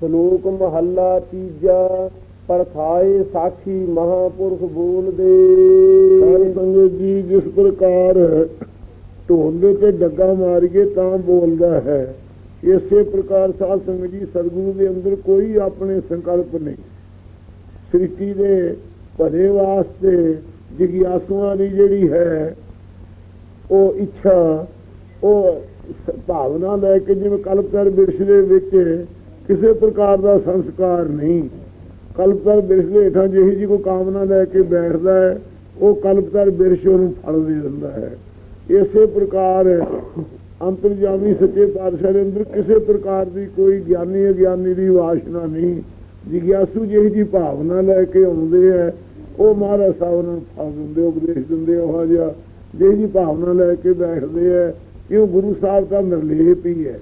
ਸ਼ਲੋਕ ਮਹੱਲਾ ਤੀਜਾ ਪਰਥਾਏ ਸਾਖੀ ਮਹਾਪੁਰਖ ਸਾਧ ਬੋਲਦੇ ਸੰਗਤ ਜੀ ਜਿਸ ਪ੍ਰਕਾਰ ਢੋਲ ਤੇ ਡੱਗਾ ਮਾਰੀਏ ਤਾਂ ਬੋਲਦਾ ਹੈ। ਇਸੇ ਪ੍ਰਕਾਰ ਸਾਧ ਸੰਗਤ ਜੀ ਸਤਿਗੁਰੂ ਦੇ ਅੰਦਰ ਕੋਈ ਆਪਣੇ ਸੰਕਲਪ ਨਹੀਂ। ਸ੍ਰਿਸ਼ਟੀ ਦੇ ਭਲੇ ਵਾਸਤੇ ਜਿਗਿਆਸੂਆਂ ਦੀ ਜਿਹੜੀ ਹੈ, ਉਹ ਇੱਛਾ, ਉਹ ਭਾਵਨਾ ਲੈ ਕੇ ਜਿਵੇਂ ਕਲਪਤਰ ਬਿਰਸ਼ ਦੇ ਵਿੱਚ ਕਿਸੇ ਪ੍ਰਕਾਰ ਦਾ ਸੰਸਕਾਰ ਨਹੀਂ। ਕਲਪਤਰ ਬਿਰਸ਼ ਦੇ ਹੇਠਾਂ ਜਿਹੀ ਜੀ ਕੋਈ ਕਾਮਨਾ ਲੈ ਕੇ ਬੈਠਦਾ ਹੈ, ਉਹ ਕਲਪਤਰ ਬਿਰਸ਼ ਉਹਨੂੰ ਫਲ ਦੇ ਦਿੰਦਾ ਹੈ। ਇਸੇ ਪ੍ਰਕਾਰ ਅੰਤਰਜਾਮੀ ਸੱਚੇ ਪਾਤਸ਼ਾਹ ਦੇ ਅੰਦਰ ਕਿਸੇ ਪ੍ਰਕਾਰ ਦੀ ਕੋਈ ਗਿਆਨੀ ਅਗਿਆਨੀ ਦੀ ਵਾਸ਼ਨਾ ਨਹੀਂ। ਜਿਗਿਆਸੂ ਜਿਹੀ ਜੀ ਭਾਵਨਾ ਲੈ ਕੇ ਆਉਂਦੇ ਹੈ, ਉਹ ਮਹਾਰਾਜ ਸਾਹਿਬ ਉਹਨਾਂ ਨੂੰ ਫਲ ਦਿੰਦੇ, ਉਪਦੇਸ਼ ਦਿੰਦੇ ਉਹ ਜਿਹਾ ਜਿਹੀ ਜੀ ਭਾਵਨਾ ਲੈ ਕੇ ਬੈਠਦੇ ਹੈ, ਕਿਉਂ ਗੁਰੂ ਸਾਹਿਬ ਦਾ ਨਿਰਲੇਪ ਹੀ ਹੈ।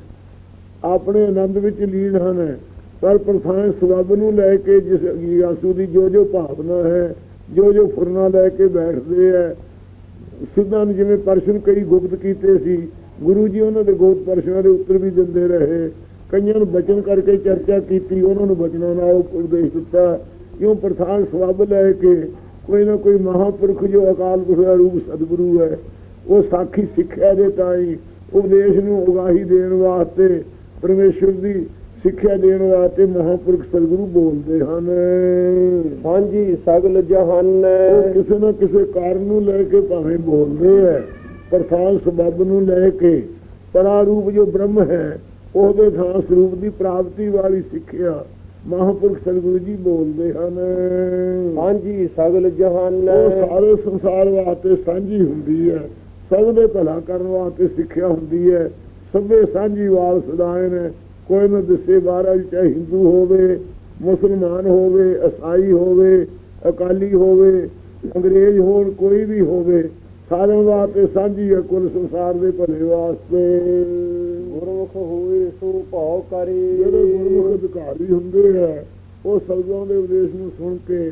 ਆਪਣੇ ਆਨੰਦ ਵਿੱਚ ਲੀਨ ਹਨ। ਪਰ ਪ੍ਰਥਾਨ ਸਬਬ ਨੂੰ ਲੈ ਕੇ ਜਿਸ ਗਿਆਸੂ ਦੀ ਜੋ ਜੋ ਭਾਵਨਾ ਹੈ ਜੋ ਜੋ ਫੁਰਨਾ ਲੈ ਕੇ ਬੈਠਦੇ ਹੈ ਸਿੱਧਾਂ ਨੇ ਜਿਵੇਂ ਪ੍ਰਸ਼ਨ ਕਈ ਗੁਪਤ ਕੀਤੇ ਸੀ, ਗੁਰੂ ਜੀ ਉਹਨਾਂ ਦੇ ਗੁਪਤ ਪ੍ਰਸ਼ਨਾਂ ਦੇ ਉੱਤਰ ਵੀ ਦਿੰਦੇ ਰਹੇ। ਕਈਆਂ ਨੂੰ ਬਚਨ ਕਰਕੇ ਚਰਚਾ ਕੀਤੀ, ਉਹਨਾਂ ਨੂੰ ਬਚਨਾਂ ਨਾਲ ਉਪਦੇਸ਼ ਦਿੱਤਾ। ਕਿਉਂ ਪ੍ਰਥਾਨ ਸਬਬ ਲੈ ਕੇ ਕੋਈ ਨਾ ਕੋਈ ਮਹਾਪੁਰਖ ਜੋ ਅਕਾਲ ਪੁਰਖ ਦਾ ਰੂਪ ਸਤਿਗੁਰੂ ਹੈ, ਉਹ ਸਾਖੀ ਸਿੱਖਿਆ ਦੇ ਤਾਈ ਉਪਦੇਸ਼ ਨੂੰ ਉਗਾਹੀ ਦੇਣ ਵਾਸਤੇ ਪਰਮੇਸ਼ਰ ਦੀ ਸਿੱਖਿਆ ਦੇਣ ਵਾਸਤੇ ਮਹਾਪੁਰਖ ਸਤਿਗੁਰੂ ਬੋਲਦੇ ਹਨ। ਸਾਂਝੀ ਸਗਲ ਜਹਾਨ ਕਿਸੇ ਨਾ ਕਿਸੇ ਕਾਰਨ ਨੂੰ ਲੈ ਕੇ ਭਾਵੇਂ ਬੋਲਦੇ ਹੈ ਪ੍ਰਥਾਨ ਸਬਬ ਨੂੰ ਲੈ ਕੇ ਪਰਾ ਰੂਪ ਜੋ ਬ੍ਰਹਮ ਹੈ ਉਹਦੇ ਥਾਂ ਸਰੂਪ ਦੀ ਪ੍ਰਾਪਤੀ ਵਾਲੀ ਸਿੱਖਿਆ ਮਹਾਪੁਰਖ ਸਤਿਗੁਰੂ ਜੀ ਬੋਲਦੇ ਹਨ। ਸਾਂਝੀ ਸਗਲ ਜਹਾਨ ਉਹ ਸਾਰੇ ਸੰਸਾਰ ਵਾਸਤੇ ਸਾਂਝੀ ਹੁੰਦੀ ਹੈ ਸਭ ਦੇ ਭਲਾ ਕਰਨ ਵਾਸਤੇ ਸਿੱਖਿਆ ਹੁੰਦੀ ਹੈ ਸਭੇ ਸਾਂਝੀ ਵਾਲ ਸਦਾਏ ਨੇ। ਕੋਈ ਨਾ ਦਿਸੇ ਮਹਾਰਾਜ ਚਾਹੇ ਹਿੰਦੂ ਹੋਵੇ ਮੁਸਲਮਾਨ ਹੋਵੇ ਈਸਾਈ ਹੋਵੇ ਅਕਾਲੀ ਹੋਵੇ ਅੰਗਰੇਜ਼ ਹੋਣ ਕੋਈ ਵੀ ਹੋਵੇ ਸਾਰਿਆਂ ਵਾਸਤੇ ਸਾਂਝੀ ਹੈ ਕੁੱਲ ਸੰਸਾਰ ਦੇ ਭਲੇ ਵਾਸਤੇ। ਗੁਰਮੁਖ ਹੋਏ ਸੋ ਭਾਉ ਕਰੇ। ਜਿਹੜੇ ਗੁਰਮੁਖ ਅਧਿਕਾਰੀ ਹੁੰਦੇ ਹੈ ਉਹ ਸਤਿਗੁਰਾਂ ਦੇ ਉਪਦੇਸ਼ ਨੂੰ ਸੁਣ ਕੇ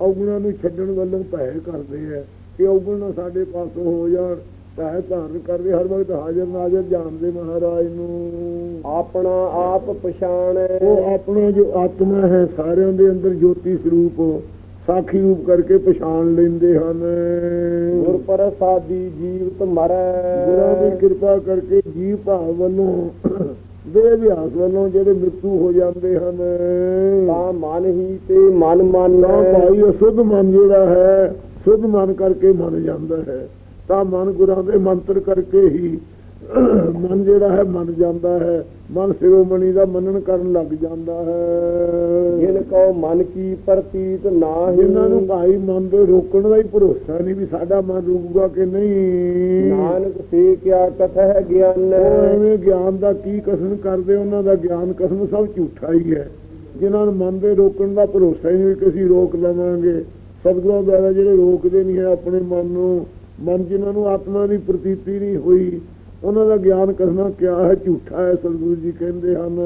ਔਗੁਣਾਂ ਨੂੰ ਛੱਡਣ ਵੱਲੋਂ ਭੈ ਕਰਦੇ ਹੈ ਕਿ ਔਗੁਣ ਸਾਡੇ ਪਾਸੋਂ ਹੋ ਜਾਣ। ਭੈ ਧਾਰਨ ਕਰਦੇ ਹਰ ਵਕਤ ਹਾਜ਼ਰ ਨਾਜ਼ਰ ਜਾਣਦੇ ਮਹਾਰਾਜ ਨੂੰ। ਆਪਣਾ ਆਪ ਪਛਾਣੈ ਉਹ ਆਪਣਾ ਜੋ ਆਤਮਾ ਹੈ ਸਾਰਿਆਂ ਦੇ ਅੰਦਰ ਜੋਤੀ ਸਰੂਪ ਸਾਖੀ ਰੂਪ ਕਰਕੇ ਪਛਾਣ ਲੈਂਦੇ ਹਨ। ਗੁਰ ਪ੍ਰਸਾਦੀ ਜੀਵਤ ਮਰੈ। ਗੁਰਾਂ ਦੀ ਕਿਰਪਾ ਕਰਕੇ ਜੀਵ ਭਾਵ ਵੱਲੋਂ ਦੇ ਅਭਿਆਸ ਵੱਲੋਂ ਜਿਹੜੇ ਮ੍ਰਿਤੂ ਹੋ ਜਾਂਦੇ ਹਨ। ਤਾਂ ਮਨ ਹੀ ਤੇ ਮਨ ਮੰਨੈ। ਭਾਈ ਅਸੁੱਧ ਮਨ ਜਿਹੜਾ ਹੈ ਸੁੱਧ ਮਨ ਕਰਕੇ ਮੰਨ ਜਾਂਦਾ ਹੈ। ਤਾਂ ਮਨ ਗੁਰਾਂ ਦੇ ਮੰਤਰ ਕਰਕੇ ਹੀ ਮਨ ਜਿਹੜਾ ਹੈ ਮੰਨ ਜਾਂਦਾ ਹੈ। ਮਨ ਸਿਰੋਮਣੀ ਦਾ ਮੰਨਣ ਕਰਨ ਲੱਗ ਜਾਂਦਾ ਹੈ। ਜਿਨ ਕੋ ਮਨ ਕੀ ਪ੍ਰਤੀਤ ਨਾਹੀ। ਜਿਨ੍ਹਾਂ ਨੂੰ ਭਾਈ ਮਨ ਦੇ ਰੋਕਣ ਦਾ ਹੀ ਭਰੋਸਾ ਨਹੀਂ ਵੀ ਸਾਡਾ ਮਨ ਰੁਕੂਗਾ ਕਿ ਨਹੀਂ। ਨਾਨਕ ਸੇ ਕਿਆ ਕਥੈ ਗਿਆਨ। ਐਵੇਂ ਗਿਆਨ ਦਾ ਕੀ ਕਸਮ ਕਰਦੇ ਉਹਨਾਂ ਦਾ ਗਿਆਨ ਕਸਮ ਸਭ ਝੂਠਾ ਹੀ ਹੈ। ਜਿਨ੍ਹਾਂ ਨੂੰ ਮਨ ਦੇ ਰੋਕਣ ਦਾ ਭਰੋਸਾ ਹੀ ਨਹੀਂ ਕਿ ਅਸੀਂ ਰੋਕ ਲਵਾਂਗੇ। ਸਤਿਗੁਰਾਂ ਦੁਆਰਾ ਜਿਹੜੇ ਰੋਕਦੇ ਨਹੀਂ ਹੈ ਆਪਣੇ ਮਨ ਨੂੰ ਮਨ ਜਿਨ੍ਹਾਂ ਨੂੰ ਆਤਮਾ ਦੀ ਪ੍ਰਤੀਤੀ ਨਹੀਂ ਹੋਈ, ਉਹਨਾਂ ਦਾ ਗਿਆਨ ਕਰਨਾ ਕਿਆ ਹੈ? ਝੂਠਾ ਹੈ, ਸਤਿਗੁਰੂ ਜੀ ਕਹਿੰਦੇ ਹਨ।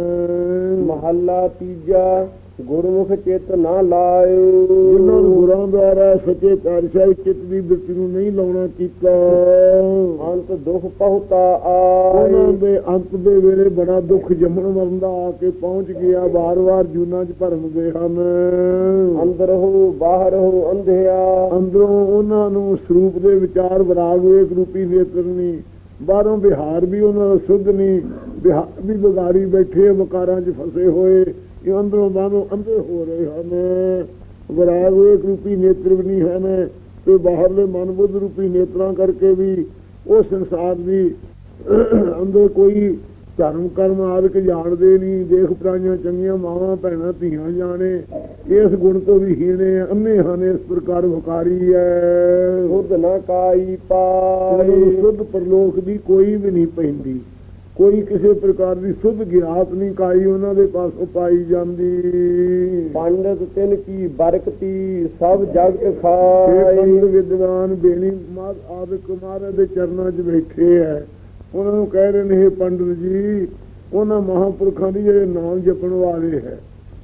ਮਹੱਲਾ ਤੀਜਾ। ਗੁਰਮੁਖ ਚਿਤ ਨਾ ਲਾਇਓ। ਜਿਨ੍ਹਾਂ ਨੂੰ ਗੁਰਾਂ ਦੁਆਰਾ ਸੱਚੇ ਪਾਤਸ਼ਾਹ ਚਿੱਤ ਦੀ ਬਿਰਤੀ ਨੂੰ ਨਹੀਂ ਲਾਉਣਾ ਕੀਤਾ। ਅੰਤ ਦੁਖ ਪਹੁਤਾ ਉਹਨਾਂ ਆਏ ਦੇ ਅੰਤ ਦੇ ਵੇਲੇ ਬੜਾ ਦੁੱਖ ਜੰਮਣ ਮਰਨ ਦਾ ਆ ਕੇ ਪਹੁੰਚ ਗਿਆ। ਵਾਰ-ਵਾਰ ਜੂਨਾਂ 'ਚ ਭਰਮਦੇ ਹਨ। ਅੰਦਰ ਹੋ ਬਾਹਰ ਹੋ ਅੰਧਿਆ। ਅੰਦਰੋਂ ਉਹਨਾਂ ਨੂੰ ਸਰੂਪ ਦੇ ਵਿਚਾਰ ਵਿਰਾਗ ਵੇਖ ਰੂਪੀ ਨੇਤਰ ਨਹੀਂ ਬਾਹਰੋਂ ਵਿਹਾਰ ਵੀ ਉਹਨਾਂ ਦਾ ਸੁੱਧ ਨਹੀਂ ਵਿਹਾਰ ਵੀ ਵਿਗਾੜੀ ਬੈਠੇ ਵਿਕਾਰਾਂ 'ਚ ਫਸੇ ਹੋਏ। ਇਹ ਅੰਦਰੋਂ ਬਾਹਰੋਂ ਅੰਧੇ ਹੋ ਰਹੇ ਹਨ। ਵਿਰਾਗ ਵੇਖ ਰੂਪੀ ਨੇਤਰ ਵੀ ਨਹੀਂ ਹਨ ਤੇ ਬਾਹਰਲੇ ਮਨ ਬੁੱਧ ਰੂਪੀ ਨੇਤਰਾਂ ਕਰਕੇ ਵੀ ਉਹ ਸੰਸਾਰ ਦੀ ਅੰਦਰ ਕੋਈ ਧਰਮ ਕਰਮ ਆਦਿਕ ਜਾਣਦੇ ਨਹੀਂ। ਦੇਖ ਪ੍ਰਾਈਆਂ ਚੰਗੀਆਂ ਮਾਵਾਂ ਭੈਣਾਂ ਧੀਆਂ ਜਾਣੇ ਇਸ ਗੁਣ ਤੋਂ ਵੀ ਹੀਣੇ ਅੰਨੇ ਹਨ ਇਸ ਪ੍ਰਕਾਰ ਵਕਾਰੀ ਹੈ ਸੁਧ ਨਾ ਕਾਈ ਪਾਈ। ਸੁੱਧ ਪਰਲੋਕ ਦੀ ਕੋਈ ਵੀ ਨਹੀਂ ਪੈਂਦੀ। ਕੋਈ ਕਿਸੇ ਪ੍ਰਕਾਰ ਦੀ ਸੁੱਧ ਗਿਆਤ ਨਹੀਂ ਕਾਈ ਉਹਨਾਂ ਦੇ ਪਾਸੋਂ ਪਾਈ ਜਾਂਦੀ। ਪੰਡਤ ਤਿਨ ਕੀ ਬਰਕਤੀ ਸਭ ਜਗਤ ਇਹ ਖਾਈ ਪੰਡਤ ਵਿਦਵਾਨ ਬੇਣੀ ਮਾਦ ਆਦਿਕ ਕੁਮਾਰ ਦੇ ਚਰਨਾਂ 'ਚ ਬੈਠੇ ਐ। ਉਹਨਾਂ ਨੂੰ ਕਹਿ ਰਹੇ ਨੇ ਇਹ ਪੰਡਤ ਜੀ ਉਹਨਾਂ ਮਹਾਪੁਰਖਾਂ ਦੀ ਜਿਹੜੇ ਨਾਮ ਜਪਣ ਵਾਲੇ ਹੈ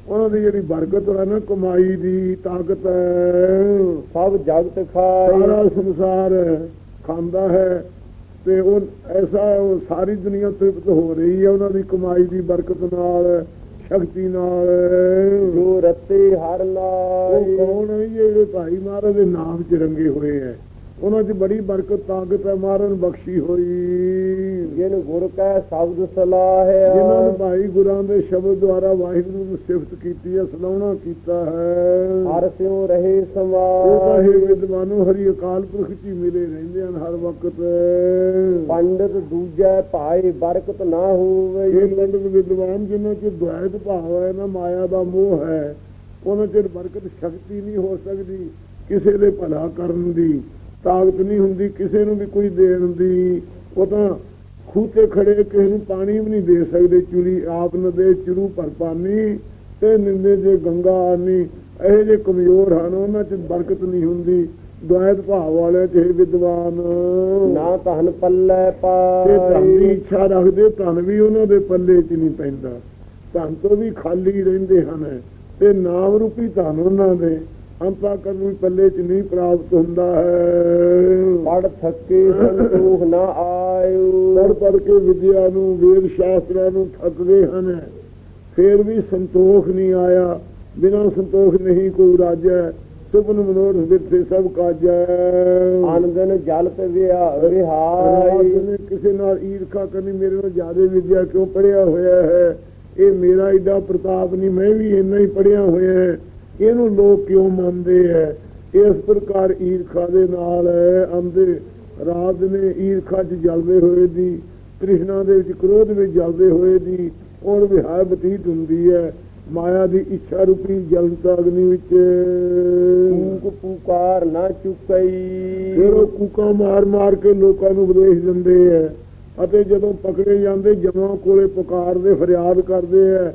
ਉਹਨਾਂ ਦੀ ਜਿਹੜੀ ਬਰਕਤ ਹੈ ਨਾ ਕਮਾਈ ਦੀ ਤਾਕਤ ਹੈ। ਸਭ ਜਗਤ ਖਾਈ ਸਾਰਾ ਸੰਸਾਰ ਖਾਂਦਾ ਹੈ। ਤੇ ਉਹ ਐਸਾ ਉਹ ਸਾਰੀ ਦੁਨੀਆ ਤ੍ਰਿਪਤ ਹੋ ਰਹੀ ਹੈ ਉਹਨਾਂ ਦੀ ਕਮਾਈ ਦੀ ਬਰਕਤ ਨਾਲ ਸ਼ਕਤੀ ਨਾਲ। ਜੋ ਰਤੇ ਹਰ ਉਹ ਲਾਏ ਕੌਣ ਹੈ ਜੀ? ਜਿਹੜੇ ਭਾਈ ਮਹਾਰਾਜ ਦੇ ਨਾਮ ਚ ਰੰਗੇ ਹੋਏ ਹੈ। ਉਹਨਾਂ 'ਚ ਬੜੀ ਬਰਕਤ ਤਾਕਤ ਹੈ ਮਹਾਰਾਜ ਨੇ ਬਖਸ਼ੀ ਹੋਈ। ਜਿਨ ਗੁਰ ਕੈ ਸ਼ਬਦ ਸਲਾਹਿਆ ਜਿਨ੍ਹਾਂ ਨੇ ਭਾਈ ਗੁਰਾਂ ਦੇ ਸ਼ਬਦ ਦੁਆਰਾ ਵਾਹਿਗੁਰੂ ਨੂੰ ਸਿਫਤ ਕੀਤੀ ਹੈ ਸਲਾਉਣਾ ਕੀਤਾ ਹੈ। ਹਰ ਸਿਉ ਰਹੇ ਉਹ ਤਾਂ ਹੀ ਵਿਦਵਾਨੋ ਹਰੀ ਅਕਾਲ ਪੁਰਖ ਜੀ ਮਿਲੇ ਰਹਿੰਦੇ ਹਨ ਹਰ ਵਕਤ। ਪੰਡਤ ਦੂਜੈ ਭਾਏ ਬਰਕਤ ਨਾ ਹੋਵੇ। ਇਹ ਪੰਡਤ ਵਿਦਵਾਨ ਜਿਨ੍ਹਾਂ ਚ ਦੁਆਇਤ ਭਾਵ ਹੈ ਨਾ ਮਾਇਆ ਦਾ ਮੋਹ ਹੈ ਉਹਨਾਂ ਚ ਬਰਕਤ ਸ਼ਕਤੀ ਨਹੀਂ ਹੋ ਸਕਦੀ ਕਿਸੇ ਦੇ ਭਲਾ ਕਰਨ ਦੀ। ਤਾਕਤ ਨਹੀਂ ਹੁੰਦੀ ਕਿਸੇ ਨੂੰ ਵੀ ਕੋਈ ਦੇਣ ਦੀ। ਉਹ ਤਾਂ ਖੂਹ ਤੇ ਖੜੇ ਕਿਸੇ ਨੂੰ ਪਾਣੀ ਵੀ ਨਹੀਂ ਦੇ ਸਕਦੇ ਚੁਰੀ ਆਪ ਨ ਦੇ ਚਰੂ ਭਰ ਪਾਣੀ ਤੇ ਨਿੰਦੇ ਜੇ ਗੰਗਾ ਆਨੀ। ਇਹ ਜੇ ਕਮਜ਼ੋਰ ਹਨ ਉਹਨਾਂ ਚ ਬਰਕਤ ਨਹੀਂ ਹੁੰਦੀ। ਦੁਆਇਤ ਭਾਵ ਚ ਇਹ ਵਿਦਵਾਨ। ਨਾ ਧਨ ਪੱਲੇ ਤੇ ਧਨ ਦੀ ਪਾਏ ਇੱਛਾ ਰੱਖਦੇ ਧਨ ਵੀ ਉਹਨਾਂ ਦੇ ਪੱਲੇ 'ਚ ਨਹੀਂ ਪੈਂਦਾ। ਧਨ ਤੋਂ ਵੀ ਖਾਲੀ ਰਹਿੰਦੇ ਹਨ ਤੇ ਨਾਮ ਰੂਪੀ ਧਨ ਉਹਨਾਂ ਦੇ। ਅੰਤਾ ਕਰਨ ਵੀ ਪੱਲੇ 'ਚ ਨਹੀਂ ਪ੍ਰਾਪਤ ਹੁੰਦਾ ਹੈ। ਪੜ ਥੱਕੇ ਸੰਤੋਖ ਨਾ ਆਇਓ। ਪੜ ਪੜ ਕੇ ਵਿਦਿਆ ਨੂੰ ਵੇਦ ਸ਼ਾਸਤਰਾਂ ਨੂੰ ਥੱਕ ਗਏ ਹਨ। ਫੇਰ ਵੀ ਸੰਤੋਖ ਨਹੀਂ ਆਇਆ। ਬਿਨਾਂ ਸੰਤੋਖ ਨਹੀਂ ਕੋਈ ਰਾਜੈ ਸੁਪਨ ਮਨੋਰਥ ਵਿਰਸੇ ਸਭ ਕਾਜੈ ਅਨੰਦਨ ਜਲ ਤੇ ਵਿਹਾਈ। ਕਿਸੇ ਨਾਲ ਈਰਖਾ ਕਰਨੀ ਮੇਰੇ ਨਾਲ ਜ਼ਿਆਦਾ ਵਿਦਿਆ ਕਿਉਂ ਪੜਿਆ ਹੋਇਆ ਹੈ? ਇਹ ਮੇਰਾ ਏਡਾ ਪ੍ਰਤਾਪ ਨਹੀਂ ਮੈਂ ਵੀ ਇੰਨਾ ਹੀ ਪੜਿਆ ਹੋਇਆ ਹੈ। ਇਹਨੂੰ ਲੋਕ ਕਿਉਂ ਮੰਨਦੇ ਹੈ ਇਸ ਪ੍ਰਕਾਰ ਈਰਖਾ ਦੇ ਨਾਲ ਆਂਦੇ ਰਾਤ ਨੇ ਈਰਖਾ 'ਚ ਜਲਦੇ ਹੋਏ ਦੀ ਤ੍ਰਿਸ਼ਨਾ ਦੇ ਵਿੱਚ ਕ੍ਰੋਧ ਵਿੱਚ ਜਲਦੇ ਹੋਏ ਦੀ ਔਰ ਵਿਹਾਰ ਬਤੀਤ ਹੁੰਦੀ ਹੈ। ਮਾਇਆ ਦੀ ਇੱਛਾ ਰੂਪੀ ਜਲਤਾ ਅਗਨੀ ਵਿੱਚ। ਕੂਕ ਪੁਕਾਰ ਨਾ ਚੁਕਈ। ਫਿਰ ਉਹ ਕੂਕਾਂ ਮਾਰ ਮਾਰ ਕੇ ਲੋਕਾਂ ਨੂੰ ਉਪਦੇਸ਼ ਦਿੰਦੇ ਐ ਅਤੇ ਜਦੋਂ ਪਕੜੇ ਜਾਂਦੇ ਜਮਾਂ ਕੋਲੇ ਪੁਕਾਰਦੇ ਫਰਿਆਦ ਕਰਦੇ ਐ